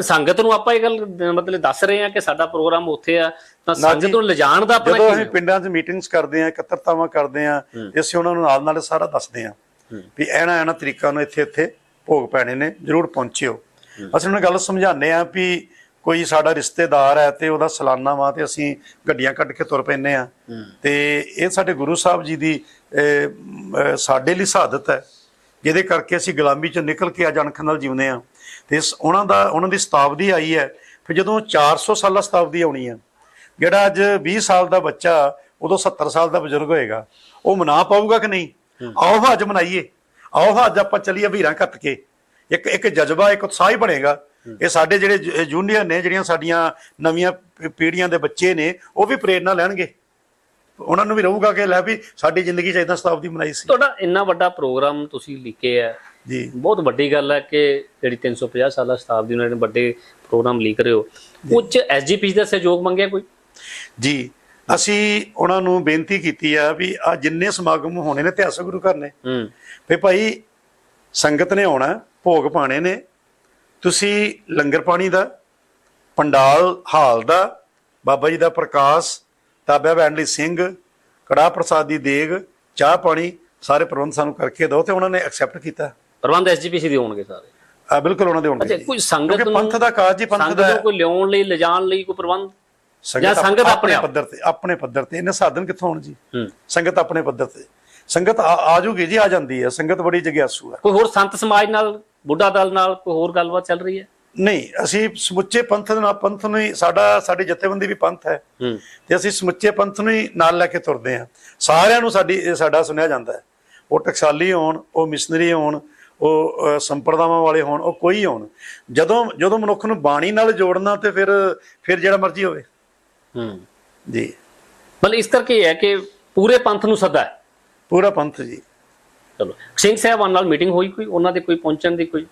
ਸੰਗਤ ਨੂੰ ਆਪਾਂ ਇਹ ਗੱਲ ਮਤਲਬ ਦੱਸ ਰਹੇ ਆ ਕਿ ਸਾਡਾ ਪ੍ਰੋਗਰਾਮ ਉੱਥੇ ਆ ਤਾਂ ਸੰਗਤ। ਨੂੰ ਲਿਜਾਣ ਦਾ ਆਪਣਾ ਜਦੋਂ ਅਸੀਂ? ਪਿੰਡਾਂ 'ਚ ਮੀਟਿੰਗਸ ਕਰਦੇ ਹਾਂ ਇਕੱਤਰਤਾਵਾਂ ਕਰਦੇ ਹਾਂ ਅਸੀਂ ਉਹਨਾਂ ਨੂੰ ਨਾਲ ਨਾਲ ਸਾਰਾ ਦੱਸਦੇ ਹੂੰ। ਵੀ ਐਨਾ ਐਨਾ ਤਰੀਕਾ ਨੂੰ ਇੱਥੇ ਇੱਥੇ ਭੋਗ ਪੈਣੇ ਨੇ ਜਰੂਰ ਪਹੁੰਚਿਓ ਅਸੀਂ ਉਹਨਾਂ ਨੂੰ ਗੱਲ ਸਮਝਾਉਂਦੇ ਹਾਂ ਵੀ ਕੋਈ ਸਾਡਾ ਰਿਸ਼ਤੇਦਾਰ ਹੈ ਤੇ ਉਹਦਾ ਸਾਲਾਨਾ ਵਾ ਤੇ ਅਸੀਂ ਗੱਡੀਆਂ ਕੱਢ ਕੇ ਤੁਰ ਪੈਂਦੇ ਆ ਤੇ ਇਹ ਸਾਡੇ ਗੁਰੂ ਸਾਹਿਬ ਜੀ ਦੀ ਸਾਡੇ ਲਈ ਸ਼ਹਾਦਤ ਹੈ ਜਿਹਦੇ ਕਰਕੇ ਅਸੀਂ ਗੁਲਾਮੀ ਚੋਂ ਨਿਕਲ ਕੇ ਅੱਜ ਅਣਖ ਨਾਲ ਜਿਉਂਦੇ ਆ ਤੇ ਇਸ- ਉਹਨਾਂ ਦਾ ਉਹਨਾਂ ਦੀ ਸ਼ਤਾਬਦੀ ਆਈ ਹੈ। ਫਿਰ ਜਦੋਂ 400 ਸਾਲਾ ਸ਼ਤਾਬਦੀ ਆਉਣੀ ਆ ਜਿਹੜਾ ਅੱਜ 20 ਸਾਲ ਦਾ ਬੱਚਾ ਉਦੋਂ 70 ਸਾਲ ਦਾ ਬਜ਼ੁਰਗ ਹੋਏਗਾ ਉਹ ਮਨਾ ਪਾਊਗਾ ਕਿ ਨਹੀਂ? ਆਓ ਅੱਜ ਮਨਾਈਏ। ਆਓ ਅੱਜ ਆਪਾਂ ਚੱਲੀਏ ਵੀਰਾਂ ਕੱਤ ਕੇ। ਇੱਕ ਇੱਕ ਜਜ਼ਬਾ ਇੱਕ ਉਤਸ਼ਾਹ ਹੀ ਬਣੇਗਾ। ਇਹ ਸਾਡੇ ਜਿਹੜੇ ਜੂਨੀਅਰ ਨੇ ਜਿਹੜੀਆਂ ਸਾਡੀਆਂ ਨਵੀਆਂ ਪੀੜ੍ਹੀਆਂ ਦੇ ਬੱਚੇ ਨੇ ਉਹ ਵੀ ਪ੍ਰੇਰਣਾ ਲੈਣਗੇ। ਉਹਨਾਂ ਨੂੰ ਵੀ ਰਹੂਗਾ ਕਿ ਲੈ ਵੀ ਸਾਡੀ ਜ਼ਿੰਦਗੀ 'ਚ ਇਦਾਂ ਸ਼ਤਾਬਦੀ ਮਨਾਈ ਸੀ। ਤੁਹਾਡਾ ਇੰਨਾ ਵੱਡਾ ਪ੍ਰੋਗਰਾਮ ਤੁਸੀਂ ਲਿਖਿਆ ਹੈ ਜੀ। ਬਹੁਤ ਵੱਡੀ ਗੱਲ ਹੈ ਕਿ ਜਿਹੜੀ 350 ਸਾਲਾ ਸ਼ਤਾਬਦੀ ਉਹਨਾਂ ਨੇ ਵੱਡੇ ਪ੍ਰੋਗਰਾਮ ਲਿਖ ਰਹੇ ਹੋ ਉੱਚ ਐਸਜੀਪੀ ਦਾ ਸਹਿਯੋਗ ਮੰਗਿਆ ਕੋਈ? ਜੀ ਅਸੀਂ ਉਹਨਾਂ ਨੂੰ ਬੇਨਤੀ ਕੀਤੀ ਆ ਵੀ ਆ ਜਿੰਨੇ ਸਮਾਗਮ ਹੋਣੇ ਨੇ ਇਤਿਹਾਸਕ ਗੁਰੂ ਘਰ ਨੇ। ਹੂੰ। ਵੀ ਭਾਈ ਸੰਗਤ ਨੇ ਆਉਣਾ ਭੋਗ ਪਾਣੇ ਨੇ। ਤੁਸੀਂ ਲੰਗਰ ਪਾਣੀ ਦਾ ਪੰਡਾਲ ਹਾਲ ਦਾ ਬਾਬਾ ਜੀ ਦਾ ਪ੍ਰਕਾਸ਼ ਤਾਬਿਆ ਬੈਣ ਲਈ ਸਿੰਘ ਕੜਾ ਪ੍ਰਸਾਦ ਦੀ ਦੇਗ ਚਾਹ ਪਾਣੀ ਸਾਰੇ ਪ੍ਰਬੰਧ ਸਾਨੂੰ ਕਰਕੇ ਦਿਓ ਤੇ ਉਹਨਾਂ ਨੇ ਐਕਸੈਪਟ ਕੀਤਾ। ਪ੍ਰਬੰਧ ਐਸਜੀਪੀਸੀ ਦੇ ਹੋਣਗੇ ਸਾਰੇ। ਆ ਬਿਲਕੁਲ ਉਹਨਾਂ ਦੇ ਹੋਣਗੇ ਅੱਛਾ। ਕੋਈ ਸੰਗਤ ਨੂੰ ਪੰਥ ਦਾ ਕਾਜ ਜੀ ਪੰਥ ਦਾ ਕੋਈ ਲਿਆਉਣ ਲਈ ਲਿਜਾਣ ਲਈ ਕੋਈ ਪ੍ਰਬੰਧ? ਜਾਂ ਸੰਗਤ ਆਪਣੇ ਆਪ? ਪੱਧਰ ਤੇ ਆਪਣੇ ਪੱਧਰ ਤੇ। ਇਹਨੇ ਸਾਧਨ ਕਿੱਥੋਂ ਹੋਣ ਜੀ? ਸੰਗਤ ਆਪਣੇ ਪੱਧਰ ਤੇ। ਸੰਗਤ ਆ ਆ ਜੂਗੀ ਜੀ ਆ ਜਾਂਦੀ ਹੈ। ਸੰਗਤ ਬੜੀ ਜਗਿਆਸੂ ਹੈ। ਕੋਈ ਹੋਰ ਸੰਤ ਸਮਾਜ ਨਾਲ ਬੁੱਢਾ ਦਲ ਨਾਲ ਕੋਈ ਹੋਰ ਗੱਲਬਾਤ ਚੱਲ ਰਹੀ ਹੈ? ਨਹੀਂ ਅਸੀਂ ਸਮੁੱਚੇ ਪੰਥ ਦੇ ਨਾਲ ਪੰਥ ਨੂੰ ਹੀ ਸਾਡਾ ਸਾਡੀ ਜਥੇਬੰਦੀ ਵੀ ਪੰਥ ਹੈ। ਤੇ ਅਸੀਂ ਸਮੁੱਚੇ ਪੰਥ ਨੂੰ ਹੀ ਨਾਲ ਲੈ ਕੇ ਤੁਰਦੇ ਹਾਂ। ਸਾਰਿਆਂ ਨੂੰ ਸਾਡੀ ਸਾਡਾ ਸੁਣਿਆ ਜਾਂਦਾ ਹੈ। ਉਹ ਟਕਸਾਲੀ ਹੋਣ ਉਹ ਮਿਸ਼ਨਰੀ ਹੋਣ ਉਹ ਸੰਪਰਦਾਵਾਂ ਵਾਲੇ ਹੋਣ ਉਹ ਕੋਈ ਹੋਣ। ਜਦੋਂ ਜਦੋਂ ਮਨੁੱਖ ਨੂੰ ਬਾਣੀ ਨਾਲ ਜੋੜਨਾ ਤੇ ਫਿਰ ਫਿਰ ਜਿਹੜਾ ਮਰਜ਼ੀ ਹੋਵੇ। ਹੂੰ। ਜੀ। ਮਤਲਬ ਇਸ ਕਰਕੇ ਹੈ ਕਿ ਪੂਰੇ ਪੰਥ ਨੂੰ ਸੱਦਾ ਹੈ। ਪੂਰਾ ਪੰਥ ਜੀ। ਚਲੋ। ਸਿੰਘ ਸਾਹਿਬਾਨ ਨਾਲ ਮੀਟਿੰਗ ਹੋਈ ਕੋਈ? ਉਹਨਾਂ ਦੇ ਕੋਈ ਪਹੁੰਚਣ ਦੀ ਕੋਈ?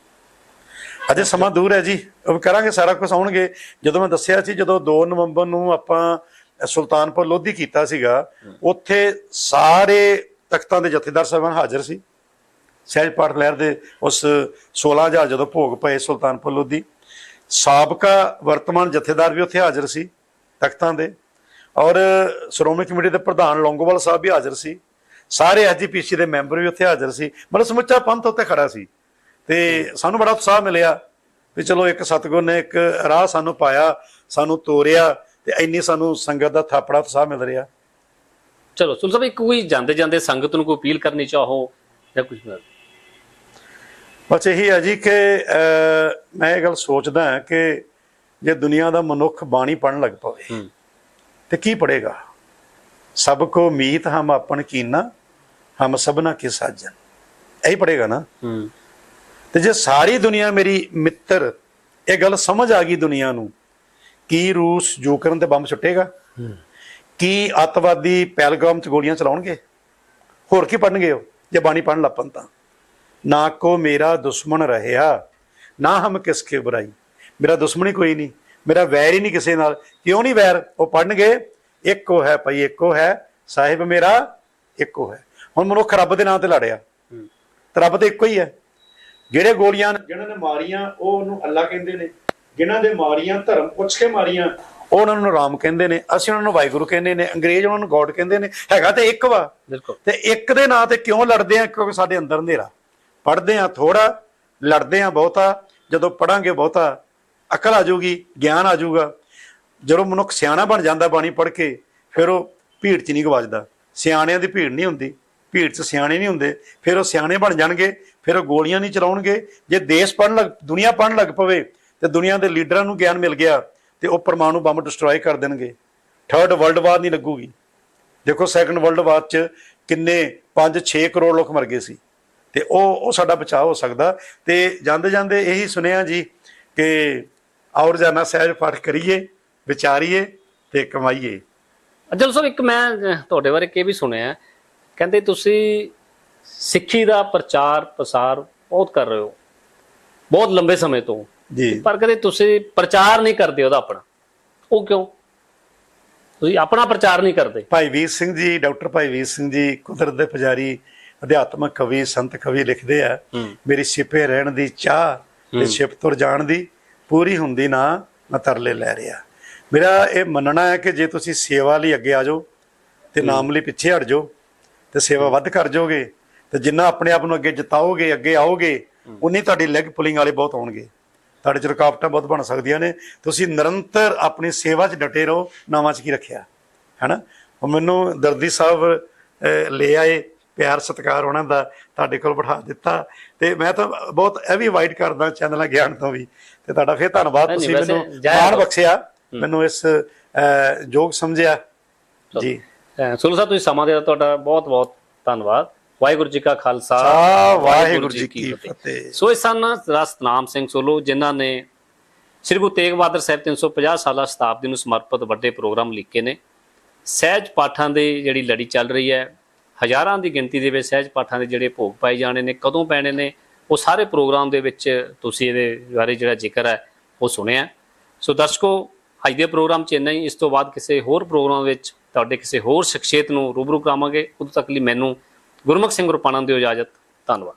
ਅਜੇ ਸਮਾਂ ਦੂਰ ਹੈ ਜੀ। ਉਹ ਕਰਾਂਗੇ ਸਾਰਾ ਕੁਝ ਆਉਣਗੇ। ਜਦੋਂ ਮੈਂ ਦੱਸਿਆ ਸੀ ਜਦੋਂ 2 ਨਵੰਬਰ ਨੂੰ ਆਪਾਂ ਸੁਲਤਾਨਪੁਰ ਲੋਧੀ ਕੀਤਾ ਸੀਗਾ ਉੱਥੇ ਸਾਰੇ ਤਖਤਾਂ ਦੇ ਜਥੇਦਾਰ ਸਾਹਿਬਾਨ ਹਾਜ਼ਰ ਸੀ। ਸਹਿਜ ਪਾਠ ਲਹਿਰ ਦੇ ਉਸ 16000 ਜਦੋਂ ਭੋਗ ਪਏ ਸੁਲਤਾਨਪੁਰ ਲੋਧੀ ਸਾਬਕਾ ਵਰਤਮਾਨ ਜਥੇਦਾਰ ਵੀ ਉੱਥੇ ਹਾਜ਼ਰ ਸੀ, ਤਖਤਾਂ ਦੇ। ਔਰ ਸ਼੍ਰੋਮਣੀ ਕਮੇਟੀ ਦੇ ਪ੍ਰਧਾਨ ਲੌਂਗੋਵਾਲ ਸਾਹਿਬ ਵੀ ਹਾਜ਼ਰ ਸੀ। ਸਾਰੇ ਐਜੀਪੀਸੀ ਦੇ ਮੈਂਬਰ ਵੀ ਉੱਥੇ ਹਾਜ਼ਰ ਸੀ। ਮਤਲਬ ਸਮੁੱਚਾ ਪੰਥ ਉੱਤੇ ਖੜਾ ਸੀ। ਤੇ ਸਾਨੂੰ ਬੜਾ ਉਤਸ਼ਾਹ ਮਿਲਿਆ ਵੀ ਚਲੋ ਇੱਕ ਸਤਗੁਰ ਨੇ ਇੱਕ ਰਾਹ ਸਾਨੂੰ ਪਾਇਆ, ਸਾਨੂੰ ਤੋਰਿਆ ਤੇ ਇੰਨੀ ਸਾਨੂੰ ਸੰਗਤ ਦਾ ਥਾਪੜਾ, ਉਤਸ਼ਾਹ ਮਿਲ ਰਿਹਾ। ਚਲੋ ਸੁਣ ਸਾਹਿਬ ਕੋਈ ਜਾਂਦੇ ਜਾਂਦੇ ਸੰਗਤ ਨੂੰ ਕੋਈ ਅਪੀਲ ਕਰਨੀ ਚਾਹੋ ਜਾਂ ਕੁਝ ਨਾ ਬਸ ਇਹੀ ਹੈ ਜੀ ਕਿ ਮੈਂ ਇਹ ਗੱਲ ਸੋਚਦਾ ਹਾਂ ਕਿ ਜੇ ਦੁਨੀਆ ਦਾ ਮਨੁੱਖ ਬਾਣੀ ਪੜਨ ਲੱਗ ਪਵੇ ਤੇ ਕੀ ਪੜੇਗਾ ਸਭ ਕੋ ਮੀਤ ਹਮ ਆਪਨ ਕੀਨਾ ਹਮ ਸਭਨਾ ਕੇ ਸਾਜਨ। ਇਹੀ ਪੜੇਗਾ ਨਾ? ਤੇ ਜੇ ਸਾਰੀ ਦੁਨੀਆ ਮੇਰੀ ਮਿੱਤਰ ਇਹ ਗੱਲ ਸਮਝ ਆ ਗਈ ਦੁਨੀਆ ਨੂੰ ਕੀ ਰੂਸ ਯੂਕਰੇਨ ਤੇ ਬੰਬ ਸੁੱਟੇਗਾ? ਕੀ ਅੱਤਵਾਦੀ ਪਹਿਲਗਾਮ ਚ ਗੋਲੀਆਂ ਚਲਾਉਣਗੇ? ਹੋਰ ਕੀ ਪੜਨਗੇ ਉਹ? ਜੇ ਬਾਣੀ ਪੜਨ ਲੱਪਨ ਤਾਂ। ਨਾ ਕੋ ਮੇਰਾ ਦੁਸ਼ਮਣ ਰਹਿਆ ਨਾ ਹਮ ਕਿਸ ਕੇ ਬੁਰਾਈ। ਮੇਰਾ ਦੁਸ਼ਮਣ ਹੀ ਕੋਈ ਨਹੀਂ ਮੇਰਾ ਵੈਰ ਹੀ ਨਹੀਂ ਕਿਸੇ ਨਾਲ। ਕਿਉਂ ਨਹੀਂ ਵੈਰ? ਉਹ ਪੜਨਗੇ ਇੱਕੋ ਹੈ ਭਈ ਇੱਕੋ ਹੈ। ਸਾਹਿਬ ਮੇਰਾ ਇੱਕੋ ਹੈ। ਹੁਣ ਮਨੁੱਖ ਰੱਬ ਦੇ ਨਾਂ ਤੇ ਲੜਿਆ। ਤੇ ਰੱਬ ਤੇ ਇੱਕੋ ਹੀ ਹੈ। ਜਿਹੜੇ ਗੋਲੀਆਂ ਜਿਹਨਾਂ ਨੇ ਮਾਰੀਆਂ ਉਹ ਉਹਨੂੰ ਅੱਲਾ ਕਹਿੰਦੇ ਨੇ। ਜਿਨ੍ਹਾਂ ਦੇ ਮਾਰੀਆਂ ਧਰਮ ਪੁੱਛ ਕੇ ਮਾਰੀਆਂ। ਉਹ ਉਹਨਾਂ ਨੂੰ ਰਾਮ ਕਹਿੰਦੇ ਨੇ। ਅਸੀਂ ਉਹਨਾਂ ਨੂੰ ਵਾਹਿਗੁਰੂ ਕਹਿੰਦੇ ਨੇ। ਅੰਗਰੇਜ਼ ਉਹਨਾਂ ਨੂੰ ਗੋਡ ਕਹਿੰਦੇ ਨੇ। ਹੈਗਾ ਤੇ ਇੱਕ ਵਾ। ਬਿਲਕੁਲ। ਤੇ ਇੱਕ ਦੇ ਨਾਂ ਤੇ ਕਿਉਂ ਲੜਦੇ ਆ? ਕਿਉਂਕਿ ਸਾਡੇ ਅੰਦਰ ਹਨੇਰਾ। ਪੜ੍ਹਦੇ ਆ ਥੋੜਾ ਲੜਦੇ ਆ ਬਹੁਤਾ, ਜਦੋਂ ਪੜਾਂਗੇ ਬਹੁਤਾ, ਅਕਲ ਆ ਜਾਊਗੀ, ਗਿਆਨ ਆ ਜਾਊਗਾ। ਜਦੋਂ ਮਨੁੱਖ ਸਿਆਣਾ ਬਣ ਜਾਂਦਾ ਬਾਣੀ ਪੜ੍ਹ ਕੇ, ਫਿਰ ਉਹ ਭੀੜ 'ਚ ਨਹੀਂ ਗਵਾਜਦਾ। ਸਿਆਣਿਆਂ ਦੀ ਭੀੜ ਨਹੀਂ ਹੁੰਦੀ। ਭੀੜ 'ਚ ਸਿਆਣੇ ਨਹੀਂ ਹੁੰਦੇ। ਫਿਰ ਉਹ ਸਿਆਣੇ ਬਣ ਜਾਣਗੇ, ਫਿਰ ਉਹ ਗੋਲੀਆਂ ਨਹੀਂ ਚਲਾਉਣਗੇ। ਜੇ ਦੇਸ਼ ਪੜਨ ਲੱਗ, ਦੁਨੀਆ ਪੜਨ ਲੱਗ ਪਵੇ, ਤੇ ਦੁਨੀਆ ਦੇ ਲੀਡਰਾਂ ਨੂੰ ਗਿਆਨ ਮਿਲ ਗਿਆ, ਤੇ ਉਹ ਪਰਮਾਣੂ ਬੰਬ ਡਿਸਟਰੋਏ ਕਰ ਦੇਣਗੇ। ਥਰਡ ਵਰਲਡ ਵਾਰ ਨਹੀਂ ਲੱਗੂਗੀ। ਦੇਖੋ ਸੈਕੰਡ ਵਰਲਡ ਵਾਰ 'ਚ ਕਿੰਨੇ 5-6 ਕਰੋੜ ਲੋਕ ਮਰ ਗਏ ਸੀ। ਤੇ ਉਹ ਉਹ ਸਾਡਾ ਬਚਾਅ ਹੋ ਸਕਦਾ। ਤੇ ਜਾਂਦੇ ਜਾਂਦੇ ਇਹੀ ਸੁਨੇਹਾ ਜੀ ਕਿ ਆਓ ਰੋਜ਼ਾਨਾ ਸਹਿਜ ਪਾਠ ਕਰੀਏ ਵਿਚਾਰੀਏ ਤੇ ਕਮਾਈਏ। ਅਜਲ ਸਾਹਿਬ ਇੱਕ ਮੈਂ ਤੁਹਾਡੇ ਬਾਰੇ ਇਹ ਵੀ ਸੁਣਿਆ ਕਹਿੰਦੇ ਤੁਸੀਂ ਸਿੱਖੀ ਦਾ ਪ੍ਰਚਾਰ ਪ੍ਰਸਾਰ ਬਹੁਤ ਕਰ ਰਹੇ ਹੋ ਬਹੁਤ ਲੰਬੇ ਸਮੇਂ ਤੋਂ। ਜੀ। ਪਰ ਕਦੇ ਤੁਸੀਂ ਪ੍ਰਚਾਰ ਨਹੀਂ ਕਰਦੇ ਉਹਦਾ ਆਪਣਾ। ਉਹ ਕਿਉਂ? ਤੁਸੀਂ ਆਪਣਾ ਪ੍ਰਚਾਰ ਨਹੀਂ ਕਰਦੇ। ਭਾਈ ਵੀਰ ਸਿੰਘ ਜੀ ਡਾਕਟਰ ਭਾਈ ਵੀਰ ਸਿੰਘ ਜੀ ਕੁਦਰਤ ਦੇ ਪੁਜਾਰੀ ਅਧਿਆਤਮਕ ਕਵੀ ਸੰਤ ਕਵੀ ਲਿਖਦੇ ਆ। ਮੇਰੀ ਛਿਪੇ ਰਹਿਣ ਦੀ ਚਾਹ ਤੇ ਛਿਪ ਤੁਰ ਜਾਣ ਦੀ ਪੂਰੀ ਹੁੰਦੀ ਨਾ ਮੈਂ ਤਰਲੇ ਲੈ ਰਿਹਾ। ਮੇਰਾ ਇਹ ਮੰਨਣਾ ਹੈ ਕਿ ਜੇ ਤੁਸੀਂ ਸੇਵਾ ਲਈ ਅੱਗੇ ਆ ਜਾਓ ਤੇ ਨਾਮ ਲਈ ਪਿੱਛੇ ਹਟ ਜਾਓ ਤੇ ਸੇਵਾ ਵੱਧ ਕਰ ਜਾਓਗੇ ਤੇ ਜਿੰਨਾ ਆਪਣੇ ਆਪ ਨੂੰ ਅੱਗੇ ਜਿਤਾਓਗੇ ਅੱਗੇ ਆਓਗੇ ਉਨੀ ਤੁਹਾਡੀ ਲੈਗ ਪੁਲਿੰਗ ਵਾਲੇ ਬਹੁਤ ਆਉਣਗੇ ਤੁਹਾਡੇ ਚ ਰੁਕਾਵਟਾਂ ਬਹੁਤ ਬਣ ਸਕਦੀਆਂ ਨੇ। ਤੁਸੀਂ ਨਿਰੰਤਰ ਆਪਣੀ ਸੇਵਾ 'ਚ ਡਟੇ ਰਹੋ ਨਾਵਾਂ 'ਚ ਕੀ ਰੱਖਿਆ? ਹੈਨਾ? ਮੈਨੂੰ ਦਰਦੀ ਸਾਹਿਬ ਲੈ ਆਏ। ਪਿਆਰ ਸਤਿਕਾਰ ਉਹਨਾਂ ਦਾ ਤੁਹਾਡੇ ਕੋਲ ਬਿਠਾ ਦਿੱਤਾ। ਤੇ ਮੈਂ ਤਾਂ ਬਹੁਤ ਇਹ ਵੀ ਅਵਾਇਡ ਕਰਦਾ ਚੈਨਲਾਂ ਗਿਆਨ ਤੋਂ ਵੀ। ਤੇ ਤੁਹਾਡਾ ਫਿਰ ਧੰਨਵਾਦ। ਤੁਸੀਂ ਮੈਨੂੰ ਮਾਣ। ਬਖਸ਼ਿਆ। ਮੈਨੂੰ ਇਸ ਯੋਗ ਸਮਝਿਆ। ਜੀ। ਸੁਲੂ ਸਾਹਿਬ ਤੁਸੀਂ ਸਮਾਂ ਦਿੱਤਾ ਤੁਹਾਡਾ। ਬਹੁਤ ਬਹੁਤ ਧੰਨਵਾਦ। ਵਾਹਿਗੁਰੂ ਜੀ ਕਾ ਖਾਲਸਾ। ਵਾਹਿਗੁਰੂ ਜੀ ਕੀ ਫਤਿਹ। ਸੋ ਇਹ ਸਨ ਰਾਜ ਸਤਨਾਮ ਸਿੰਘ ਸੋਲੋ ਜਿਨ੍ਹਾਂ ਨੇ ਸ੍ਰੀ ਗੁਰੂ ਤੇਗ ਬਹਾਦਰ ਸਾਹਿਬ 350 ਸਾਲਾ ਸ਼ਤਾਬਦੀ ਨੂੰ ਸਮਰਪਿਤ ਵੱਡੇ ਪ੍ਰੋਗਰਾਮ ਲਿਖੇ ਨੇ। ਸਹਿਜ ਪਾਠਾਂ ਦੀ ਜਿਹੜੀ ਲੜੀ ਚੱਲ ਰਹੀ ਹੈ ਹਜ਼ਾਰਾਂ ਦੀ ਗਿਣਤੀ ਦੇ ਵਿੱਚ ਸਹਿਜ ਪਾਠਾਂ ਦੇ ਜਿਹੜੇ ਭੋਗ ਪਾਏ ਜਾਣੇ ਨੇ, ਕਦੋਂ ਪੈਣੇ ਨੇ, ਉਹ ਸਾਰੇ ਪ੍ਰੋਗਰਾਮ ਦੇ ਵਿੱਚ ਤੁਸੀਂ ਇਹਦੇ ਬਾਰੇ ਜਿਹੜਾ ਜ਼ਿਕਰ ਹੈ, ਉਹ ਸੁਣਿਆ। ਸੋ ਦਰਸ਼ਕੋ, ਅੱਜ ਦੇ ਪ੍ਰੋਗਰਾਮ 'ਚ ਇੰਨਾ ਹੀ। ਇਸ ਤੋਂ ਬਾਅਦ ਕਿਸੇ ਹੋਰ ਪ੍ਰੋਗਰਾਮ ਵਿੱਚ ਤੁਹਾਡੇ ਕਿਸੇ ਹੋਰ ਸ਼ਖਸੀਅਤ ਨੂੰ ਰੂਬਰੂ ਕਰਾਵਾਂਗੇ। ਉਦੋਂ ਤੱਕ ਲਈ ਮੈਨੂੰ ਗੁਰਮੁਖ ਸਿੰਘ ਰੁਪਾਣਾ ਦੀ ਇਜਾਜ਼ਤ। ਧੰਨਵਾਦ।